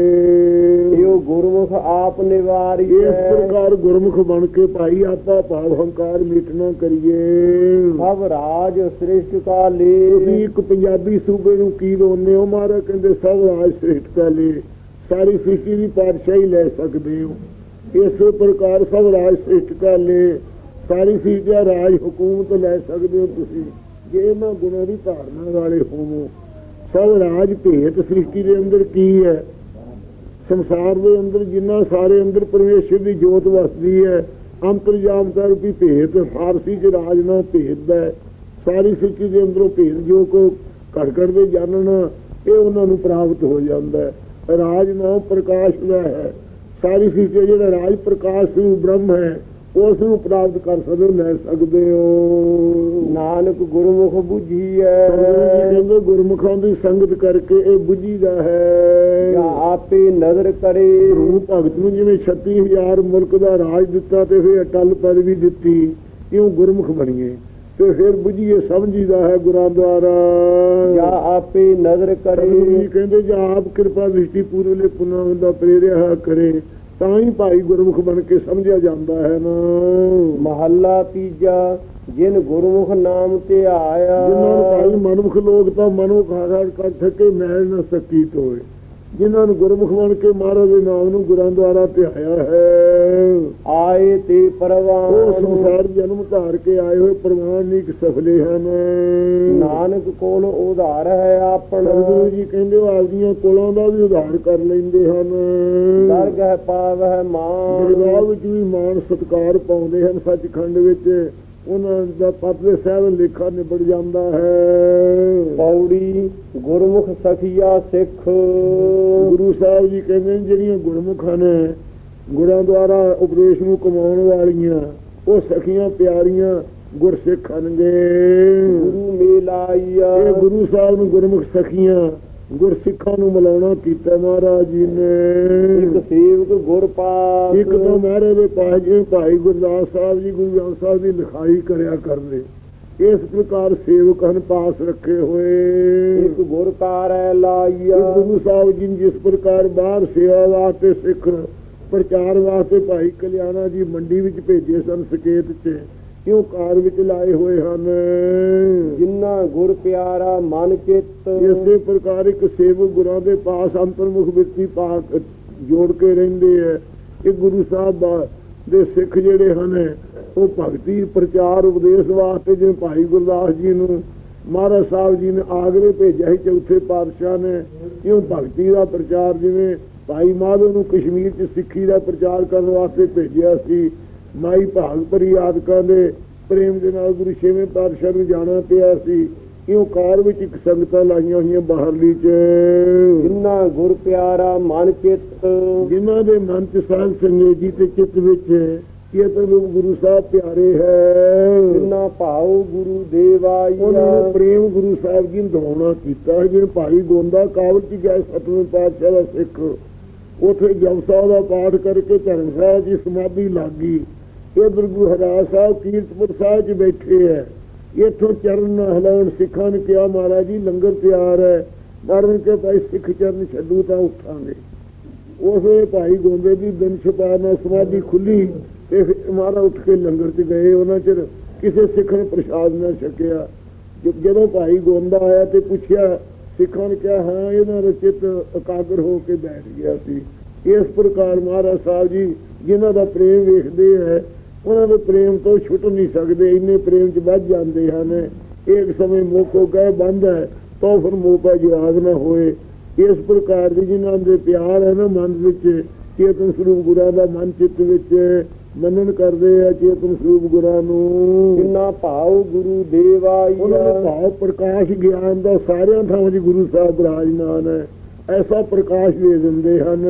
ਇਹੋ ਗੁਰਮੁਖ ਆਪ ਨਿਵਾਰੀ ਇਸ ਪ੍ਰਕਾਰ ਗੁਰਮੁਖ ਬਣ ਕੇ ਭਾਈ ਆਪਾ ਭਾਵ ਹੰਕਾਰ ਮੀਟਣਾ ਕਰੀਏ। ਸਭ ਰਾਜ ਸ੍ਰਿਸ਼ਟ ਕਾ ਤੁਸੀਂ ਲੇ ਇੱਕ ਪੰਜਾਬੀ ਸੂਬੇ ਨੂੰ ਕੀ ਦੋਨੇ ਹੋ? ਮਹਾਰਾਜ ਕਹਿੰਦੇ ਸਭ ਰਾਜ ਸ੍ਰੇਸ਼ਟ ਕਾ ਲੈ ਸਾਰੀ ਸ੍ਰਿਸ਼ਟੀ ਦੀ ਪਾਤਸ਼ਾਹੀ ਲੈ ਸਕਦੇ ਹੋ। ਇਸੇ ਪ੍ਰਕਾਰ ਸਭ ਰਾਜ ਸ੍ਰੇਸ਼ਟ ਕਾ ਲੈ ਸਾਰੀ ਸ੍ਰਿਸ਼ਟੀ ਦਾ ਰਾਜ ਹਕੂਮਤ ਲੈ ਸਕਦੇ ਹੋ ਤੁਸੀਂ। ਜੇ ਇਹਨਾਂ ਗੁਣਾਂ ਦੀ ਧਾਰਨਾ ਵਾਲੇ ਹੋਵੋ ਸਭ ਰਾਜ ਭੇਤ ਸ੍ਰਿਸ਼ਟੀ ਦੇ ਅੰਦਰ ਕੀ ਹੈ? ਸੰਸਾਰ ਦੇ ਅੰਦਰ ਜਿੰਨਾ ਸਾਰੇ ਅੰਦਰ ਪਰਮੇਸ਼ਰ ਦੀ ਜੋਤ ਵਸਦੀ ਹੈ, ਅੰਤਰਜਾਮਤਾ ਰੂਪੀ ਭੇਦ ਫਾਰਸੀ ਚ ਰਾਜ ਨਾ ਭੇਦ ਦਾ ਸਾਰੀ ਸ੍ਰਿਸ਼ਟੀ ਦੇ ਅੰਦਰੋਂ ਭੇਦ ਜੋ ਕੋ ਘੜ ਘੜ ਦੇ ਜਾਣਨ ਇਹ ਉਹਨਾਂ ਨੂੰ ਪ੍ਰਾਪਤ ਹੋ ਜਾਂਦਾ ਹੈ। ਰਾਜ ਨਾਮ ਪ੍ਰਕਾਸ਼ ਦਾ ਹੈ। ਸਾਰੀ ਸ੍ਰਿਸ਼ਟੀ ਜਿਹੜਾ ਰਾਜ ਪ੍ਰਕਾਸ਼ ਰੂਪ ਬ੍ਰਹਮ ਹੈ ਉਸ ਨੂੰ ਪ੍ਰਾਪਤ ਕਰ ਸਕਦੇ ਹੋ, ਲੈ ਸਕਦੇ ਹੋ। ਨਾਨਕ ਗੁਰਮੁਖ ਸਤਿਗੁਰੂ ਜੀ ਕਹਿੰਦੇ ਗੁਰਮੁਖਾਂ ਦੀ ਸੰਗਤ ਕਰਕੇ ਇਹ ਬੁੱਝੀਦਾ ਹੈ। ਜਾਂ ਆਪੇ ਨਜ਼ਰ ਕਰੇ। ਗੁਰੂ ਭਗਤ ਨੂੰ ਜਿਵੇਂ 36000 ਮੁਲਕ ਦਾ ਰਾਜ ਦਿੱਤਾ ਤੇ ਫਿਰ ਅਟਲ ਪਦਵੀ ਦਿੱਤੀ ਕਿਉਂ ਗੁਰਮੁਖ ਬਣੀਏ। ਤੇ ਫਿਰ ਬੁੱਝੀਏ ਸਮਝੀਦਾ ਹੈ ਗੁਰਾਂ ਦੁਆਰਾ। ਜਾਂ ਆਪੇ ਨਜ਼ਰ ਕਰੇ। ਕਹਿੰਦੇ ਜੇ ਆਪ ਕਿਰਪਾ ਦ੍ਰਿਸ਼ਟੀ ਪੂਰਵਲੇ ਪੁਨਾ ਦਾ ਪ੍ਰੇਰਿਆ ਕਰੇ। ਤਾਂ ਹੀ ਭਾਈ ਗੁਰਮੁਖ ਬਣ ਕੇ ਸਮਝਿਆ ਜਾਂਦਾ ਹੈ ਨਾ। ਮਹੱਲਾ ਤੀਜਾ ਜਿਨ ਗੁਰਮੁਖ ਨਾਮ ਤੇ ਆਇਆ। ਜਿਨ੍ਹਾਂ ਨੂੰ ਭਾਈ ਮਨੁੱਖ ਲੋਕ ਤਾਂ ਮਨੋ ਖਾੜਾ ਕਰ ਥਕੇ ਮੈਲ ਨਾ ਸਕੀ ਤੋਏ ਜਿਨ੍ਹਾਂ ਨੂੰ ਗੁਰਮੁਖ ਬਣ ਕੇ ਮਹਾਰਾਜ ਦੇ ਨਾਮ ਨੂੰ ਗੁਰਾਂ ਦੁਆਰਾ ਧਿਆਇਆ ਹੈ। ਤੇ ਉਹ ਪਰਵਾਨ ਸੰਸਾਰ ਜਨਮ ਧਾਰ ਕੇ ਆਏ ਹੋਏ ਪ੍ਰਮਾਣਿਕ ਸਫਲੇ ਹਨ। ਨਾਨਕ ਕੋਲ ਉਧਾਰ ਹੈ ਆਪਣਾ। ਸਤਿਗੁਰੂ ਜੀ ਕਹਿੰਦੇ ਉਹ ਆਪਦੀਆਂ ਕੋਲਾਂ ਦਾ ਵੀ ਉਧਾਰ ਕਰ ਲੈਂਦੇ ਹਨ। ਦਰਗਹਿ ਪਾਵਹਿ ਮਾਨ ਦਰਗਾਹ ਵਿੱਚ ਵੀ ਮਾਣ ਸਤਕਾਰ ਪਾਉਂਦੇ ਹਨ ਸੱਚਖੰਡ ਵਿੱਚ। ਉਹਨਾਂ ਦਾ ਪਤ ਦੇ ਸਹਿਬ ਲੇਖਾ ਨਿਬੜ ਜਾਂਦਾ ਹੈ। ਪੌੜੀ ਗੁਰਮੁਖ ਸਖੀਆ ਸਿੱਖ। ਗੁਰੂ ਸਾਹਿਬ ਜੀ ਕਹਿੰਦੇ ਜਿਹੜੀਆਂ ਗੁਰਮੁਖਾਂ ਨੇ ਗੁਰਾਂ ਦੁਆਰਾ ਉਪਦੇਸ਼ ਨੂੰ ਕਮਾਉਣ ਵਾਲੀਆਂ ਉਹ ਸਖੀਆਂ ਪਿਆਰੀਆਂ ਗੁਰਸਿੱਖ ਹਨਗੇ ਗੁਰੂ ਮੇਲਾਈਆ। ਇਹ ਗੁਰੂ ਸਾਹਿਬ ਨੂੰ ਗੁਰਮੁਖ ਸਖੀਆਂ ਗੁਰਸਿੱਖਾਂ ਨੂੰ ਮਿਲਾਉਣਾ ਕੀਤਾ ਮਹਾਰਾਜ ਜੀ ਇੱਕ ਨੇ ਸੇਵਕ ਗੁਰ ਪਾਸ ਇੱਕ ਤਾਂ ਮਹਾਰਾਜ ਦੇ ਪਾਸ ਜੀ ਭਾਈ ਗੁਰਦਾਸ ਸਾਹਿਬ ਜੀ ਗੁਰੂ ਗ੍ਰੰਥ ਸਾਹਿਬ ਦੀ ਲਿਖਾਈ ਕਰਿਆ ਕਰਦੇ। ਇਸ ਪ੍ਰਕਾਰ ਸੇਵਕ ਹਨ ਪਾਸ ਰੱਖੇ ਹੋਏ। ਇੱਕ ਗੁਰ ਕਾਰੈ ਇਹ ਲਾਈਆ ਗੁਰੂ ਸਾਹਿਬ ਜੀ ਜਿਸ ਪ੍ਰਕਾਰ ਬਾਹਰ ਸੇਵਾ ਵਾਸਤੇ ਸਿੱਖ ਪ੍ਰਚਾਰ ਵਾਸਤੇ ਭਾਈ ਕਲਿਆਣਾ ਜੀ ਮੰਡੀ ਵਿੱਚ ਭੇਜੇ ਸਨ ਸਕੇਤ 'ਚ। ਕਿਉਂ ਕਾਰ ਵਿੱਚ ਲਾਏ ਹੋਏ ਹਨ? ਜਿਨ੍ਹਾਂ ਗੁਰ ਪਿਆਰਾ ਮਨ ਚਿੱਤ। ਇਸੇ ਪ੍ਰਕਾਰ ਇੱਕ ਸੇਵਕ ਗੁਰਾਂ ਦੇ ਪਾਸ ਅੰਤਰਮੁਖ ਵਿਅਕਤੀ ਪਾਕ ਜੋੜ ਕੇ ਰਹਿੰਦੇ ਹੈ। ਇਹ ਗੁਰੂ ਸਾਹਿਬ ਦਾ- ਦੇ ਸਿੱਖ ਜਿਹੜੇ ਹਨ ਉਹ ਭਗਤੀ ਪ੍ਰਚਾਰ ਉਪਦੇਸ਼ ਵਾਸਤੇ ਜਿਵੇਂ ਭਾਈ ਗੁਰਦਾਸ ਜੀ ਨੂੰ ਮਹਾਰਾਜ ਸਾਹਿਬ ਜੀ ਨੇ ਆਗਰੇ ਭੇਜਿਆ ਸੀ ਚੌਥੇ ਪਾਤਸ਼ਾਹ ਨੇ ਕਿਉਂ ਭਗਤੀ ਦਾ ਪ੍ਰਚਾਰ ਜਿਵੇਂ ਭਾਈ ਮਾਧੋ ਨੂੰ ਕਸ਼ਮੀਰ 'ਚ ਸਿੱਖੀ ਦਾ ਪ੍ਰਚਾਰ ਕਰਨ ਵਾਸਤੇ ਭੇਜਿਆ ਸੀ। ਮਾਈ ਭਾਗ ਭਰੀ ਆਦਿਕਾਂ ਦੇ ਪ੍ਰੇਮ ਦੇ ਨਾਲ ਗੁਰੂ ਛੇਵੇਂ ਪਾਤਸ਼ਾਹ ਨੂੰ ਜਾਣਾ ਪਿਆ ਸੀ। ਕਿਉਂ ਕਾਰ ਵਿੱਚ ਇੱਕ ਸੰਗਤਾਂ ਲਾਈਆਂ ਹੋਈਆਂ ਬਾਹਰਲੀ 'ਚ। ਜਿਨ੍ਹਾਂ ਗੁਰ ਪਿਆਰਾ ਮਨ ਚਿੱਤ। ਜਿਨ੍ਹਾਂ ਦੇ ਮਨ 'ਚ ਸਾਧ ਸੰਗੇਜੀ ਤੇ ਚਿੱਤ ਵਿੱਚ ਇਹ ਤਾਂ ਗੁਰੂ ਸਾਹਿਬ ਪਿਆਰੇ ਹੈ। ਜਿਨ੍ਹਾਂ ਭਾਉ ਗੁਰੂ ਉਹਨਾਂ ਦੇਵਾਈਆ ਨੇ ਪ੍ਰੇਮ ਗੁਰੂ ਸਾਹਿਬ ਜੀ ਨੂੰ ਦਿਵਾਉਣਾ ਕੀਤਾ। ਜਿਵੇਂ ਭਾਈ ਗੋਂਦਾ ਕਾਬਲ ਚ ਗਿਆ ਸਤਵੇਂ ਪਾਤਸ਼ਾਹ ਦਾ ਸਿੱਖ। ਉਥੇ ਜਪਸਾ ਦਾ ਪਾਠ ਕਰਕੇ ਧਰਮ ਦੀ ਸਮਾਧੀ ਲੱਗੀ ਇਧਰ ਗੁਰੂ ਹਰਾਜ ਸਾਹਿਬ ਕੀਰਤਪੁਰ ਸਾਹਿਬ ਚ ਬੈਠੇ ਹੈ ਇੱਥੋਂ ਚਰਨ ਨਾ ਹਿਲਾਉਣ ਸਿੱਖਾਂ ਨੇ ਕਿਹਾ, ਮਹਾਰਾਜ ਜੀ, ਲੰਗਰ ਤਿਆਰ ਹੈ ਮਰਨ ਕੇ ਭਾਈ ਸਿੱਖ ਚਰਨ ਛੱਡੂ ਤਾਂ ਉੱਠਾਂਗੇ। ਉਸ ਵੇਲੇ ਭਾਈ ਗੋਂਦੇ ਦੀ ਦਿਨ ਛਪਾ ਨਾਲ ਸਮਾਧੀ ਖੁੱਲੀ ਤੇ ਫਿਰ ਮਹਾਰਾਜ ਉੱਠ ਕੇ ਲੰਗਰ 'ਚ ਗਏ। ਉਹਨਾਂ ਚਿਰ ਕਿਸੇ ਸਿੱਖ ਨੇ ਪ੍ਰਸ਼ਾਦ ਨਾ ਛਕਿਆ। ਜਦੋਂ ਭਾਈ ਗੋਂਦਾ ਆਇਆ ਤੇ ਪੁੱਛਿਆ ਸਿੱਖਾਂ ਨੇ ਕਿਹਾ, ਹਾਂ, ਇਹਨਾਂ ਦਾ ਚਿੱਤ ਇਕਾਗਰ ਹੋ ਕੇ ਬੈਠ ਗਿਆ ਸੀ। ਇਸ ਪ੍ਰਕਾਰ ਮਹਾਰਾਜ ਸਾਹਿਬ ਜੀ, ਜਿਨ੍ਹਾਂ ਦਾ ਪ੍ਰੇਮ ਵੇਖਦੇ ਹੈ, ਉਹਨਾਂ ਦੇ ਪ੍ਰੇਮ ਤੋਂ ਛੁੱਟ ਨਹੀਂ ਸਕਦੇ, ਇੰਨੇ ਪ੍ਰੇਮ 'ਚ ਵੱਜ ਜਾਂਦੇ ਹਨ। ਇੱਕ ਸਮੇਂ ਮੋਕੋ ਗਏ ਬੰਦ ਹੈ, ਤਾਂ ਫਿਰ ਮੋਹ ਪੈ ਨਾ ਹੋਏ। ਇਸ ਪ੍ਰਕਾਰ ਦੀ ਜਿਨ੍ਹਾਂ ਦੇ ਪਿਆਰ ਹੈ ਨਾ, ਮਨ ਵਿੱਚ, ਚੇਤਨ ਸਰੂਪ ਗੁਰਾਂ ਦਾ ਮਨ ਚਿੱਤ ਵਿੱਚ ਮੰਨਣ ਕਰਦੇ ਆ ਚੇਤਨ ਸਰੂਪ ਗੁਰਾਂ ਨੂੰ। ਜਿਨਾ ਭਾਉ ਗੁਰੂ ਦੇਵਾਈਆ ਉਹਨਾਂ ਨੂੰ ਭਾਵ ਪ੍ਰਕਾਸ਼ ਗਿਆਨ ਦਾ ਸਾਰਿਆਂ ਥਾਵਾਂ 'ਚ ਗੁਰੂ ਸਾਹਿਬ ਬਿਰਾਜਮਾਨ ਹੈ। ਐਸਾ ਪ੍ਰਕਾਸ਼ ਦੇ ਦਿੰਦੇ ਹਨ।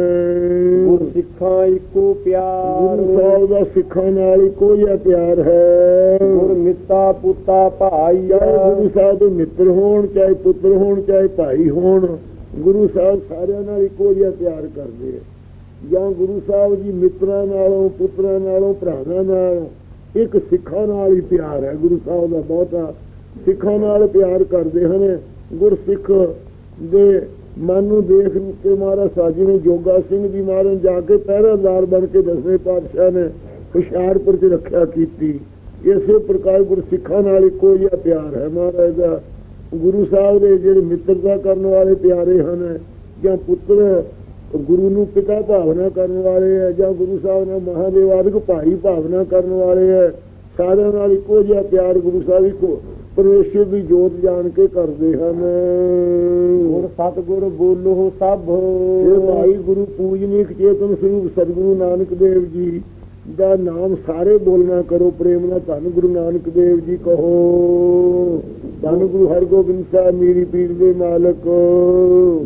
ਗੁਰ ਸਿੱਖਾਂ ਇੱਕੋ ਪਿਆਰ। ਗੁਰੂ ਸਾਹਿਬ ਦਾ ਸਿੱਖਾਂ ਨਾਲ ਇੱਕੋ ਜਿਹਾ ਪਿਆਰ ਹੈ। ਗੁਰ ਮਿੱਤਾ ਪੁੱਤਾ ਚਾਹੇ ਗੁਰੂ ਸਾਹਿਬ ਦੇ ਮਿੱਤਰ ਹੋਣ ਚਾਹੇ ਪੁੱਤਰ ਹੋਣ ਚਾਹੇ ਭਾਈ ਹੋਣ ਗੁਰੂ ਸਾਹਿਬ ਸਾਰਿਆਂ ਨਾਲ ਇੱਕੋ ਜਿਹਾ ਪਿਆਰ ਕਰਦੇ ਆ। ਜਾਂ ਗੁਰੂ ਸਾਹਿਬ ਜੀ ਮਿੱਤਰਾਂ ਨਾਲੋਂ, ਪੁੱਤਰਾਂ ਨਾਲੋਂ, ਭਰਾਵਾਂ ਨਾਲੋਂ, ਇੱਕ ਸਿੱਖਾਂ ਨਾਲ ਹੀ ਪਿਆਰ ਹੈ। ਗੁਰੂ ਸਾਹਿਬ ਦਾ ਬਹੁਤਾ ਸਿੱਖਾਂ ਨਾਲ ਪਿਆਰ ਕਰਦੇ ਹਨ। ਗੁਰਸਿੱਖ ਦੇ ਮਨ ਨੂੰ ਦੇਖ ਕੇ ਮਹਾਰਾਜ ਸਾਜੀ ਨੇ ਜੋਗਾ ਸਿੰਘ ਜੀ ਮਹਾਰਾਜ ਜਾ ਕੇ ਪਹਿਰਾਦਾਰ ਬਣ ਕੇ ਦਸਵੇਂ ਪਾਤਸ਼ਾਹ ਨੇ ਹੁਸ਼ਿਆਰਪੁਰ 'ਚ ਰੱਖਿਆ ਕੀਤੀ। ਇਸੇ ਪ੍ਰਕਾਰ ਗੁਰਸਿੱਖਾਂ ਨਾਲ ਇੱਕੋ ਜਿਹਾ ਪਿਆਰ ਹੈ ਮਹਾਰਾਜ ਦਾ। ਗੁਰੂ ਸਾਹਿਬ ਦੇ ਜਿਹੜੇ ਮਿੱਤਰਤਾ ਕਰਨ ਵਾਲੇ ਪਿਆਰੇ ਹਨ ਜਾਂ ਪੁੱਤਰ ਗੁਰੂ ਨੂੰ ਪਿਤਾ ਭਾਵਨਾ ਕਰਨ ਵਾਲੇ ਹੈ ਜਾਂ ਗੁਰੂ ਸਾਹਿਬ ਨਾਲ ਮਹਾਦੇਵਾਦਿਕ ਭਾਈ ਭਾਵਨਾ ਕਰਨ ਵਾਲੇ ਹੈ ਸਾਰਿਆਂ ਨਾਲ ਇੱਕੋ ਜਿਹਾ ਪਿਆਰ ਗੁਰੂ ਸਾਹਿਬ ਇੱਕੋ ਪਰਮੇਸ਼ਰ ਦੀ ਜੋਤ ਜਾਣ ਕੇ ਕਰਦੇ ਹਨ। ਗੁਰ ਸਤਗੁਰ ਬੋਲੋ ਸਭ। ਇਹ ਭਾਈ ਗੁਰੂ ਪੂਜਨੀਕ ਚੇਤਨ ਸਰੂਪ ਸਤਿਗੁਰੂ ਨਾਨਕ ਦੇਵ ਜੀ ਦਾ ਨਾਮ ਸਾਰੇ ਬੋਲਣਾ ਕਰੋ, ਪ੍ਰੇਮ ਨਾਲ ਧੰਨ ਗੁਰੂ ਨਾਨਕ ਦੇਵ ਜੀ ਕਹੋ। ਧੰਨ ਗੁਰੂ ਹਰਗੋਬਿੰਦ ਸਾਹਿਬ, ਮੇਰੀ ਪੀਰ ਦੇ ਮਾਲਕ।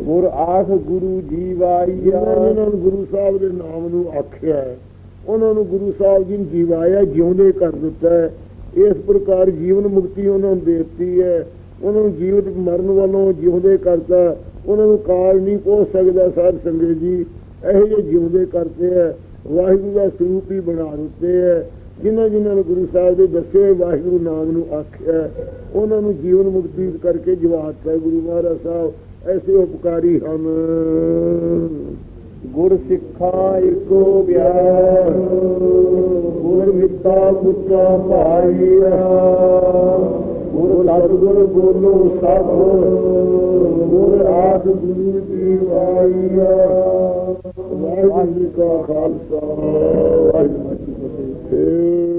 ਗੁਰ ਆਖ ਗੁਰੂ ਜੀਵਾਈਆ ਜਿਨ੍ਹਾਂ ਜਿਨ੍ਹਾਂ ਨੂੰ ਗੁਰੂ ਸਾਹਿਬ ਦੇ ਨਾਮ ਨੂੰ ਆਖਿਆ ਉਹਨਾਂ ਨੂੰ ਗੁਰੂ ਸਾਹਿਬ ਜੀ ਨੇ ਜੀਵਾਇਆ, ਜਿਉਂਦੇ ਕਰ ਦਿੱਤਾ ਹੈ। ਇਸ ਪ੍ਰਕਾਰ ਜੀਵਨ ਮੁਕਤੀ ਉਹਨਾਂ ਨੂੰ ਦੇ ਦਿੱਤੀ ਹੈ। ਉਹਨਾਂ ਨੂੰ ਜੀਵਤ ਮਰਨ ਵੱਲੋਂ ਜਿਉਂਦੇ ਕਰਤਾ ਉਹਨਾਂ ਨੂੰ ਕਾਲ ਨਹੀਂ ਪਹੁੰਚ ਸਕਦਾ ਸਾਧ ਸੰਗਤ ਜੀ। ਇਹੋ ਜਿਹੇ ਜਿਉਂਦੇ ਕਰਤੇ ਹੈ। ਵਾਹਿਗੁਰੂ ਦਾ ਸਰੂਪ ਹੀ ਬਣਾ ਦਿੱਤੇ ਹੈ ਜਿਨ੍ਹਾਂ ਜਿਨ੍ਹਾਂ ਨੂੰ ਗੁਰੂ ਸਾਹਿਬ ਦੇ ਦੱਸੇ, ਵਾਹਿਗੁਰੂ ਨਾਮ ਨੂੰ ਆਖਿਆ। ਉਹਨਾਂ ਨੂੰ ਜੀਵਨ ਮੁਕਤੀ ਕਰਕੇ ਜਵਾਬ ਹੈ ਗੁਰੂ ਮਹਾਰਾਜ ਸਾਹਿਬ, ਐਸੇ ਉਪਕਾਰੀ ਹਨ। ਗੁਰ ਸਿੱਖਾਂ ਇੱਕੋ ਪਿਆਰ ਗੁਰ ਮਿੱਤਾ ਪੁੱਤਾ ਭਾਈਆ ਗੁਰ ਸਤਗੁਰ ਬੋਲੋ ਸਭ, ਗੁਰ ਆਖ ਗੁਰੂ ਜੀਵਾਈਆ ਵਾਹਿਗੁਰੂ ਜੀ ਕਾ ਖਾਲਸਾ, ਵਾਹਿਗੁਰੂ ਜੀ ਕੀ ਫਤਿਹ।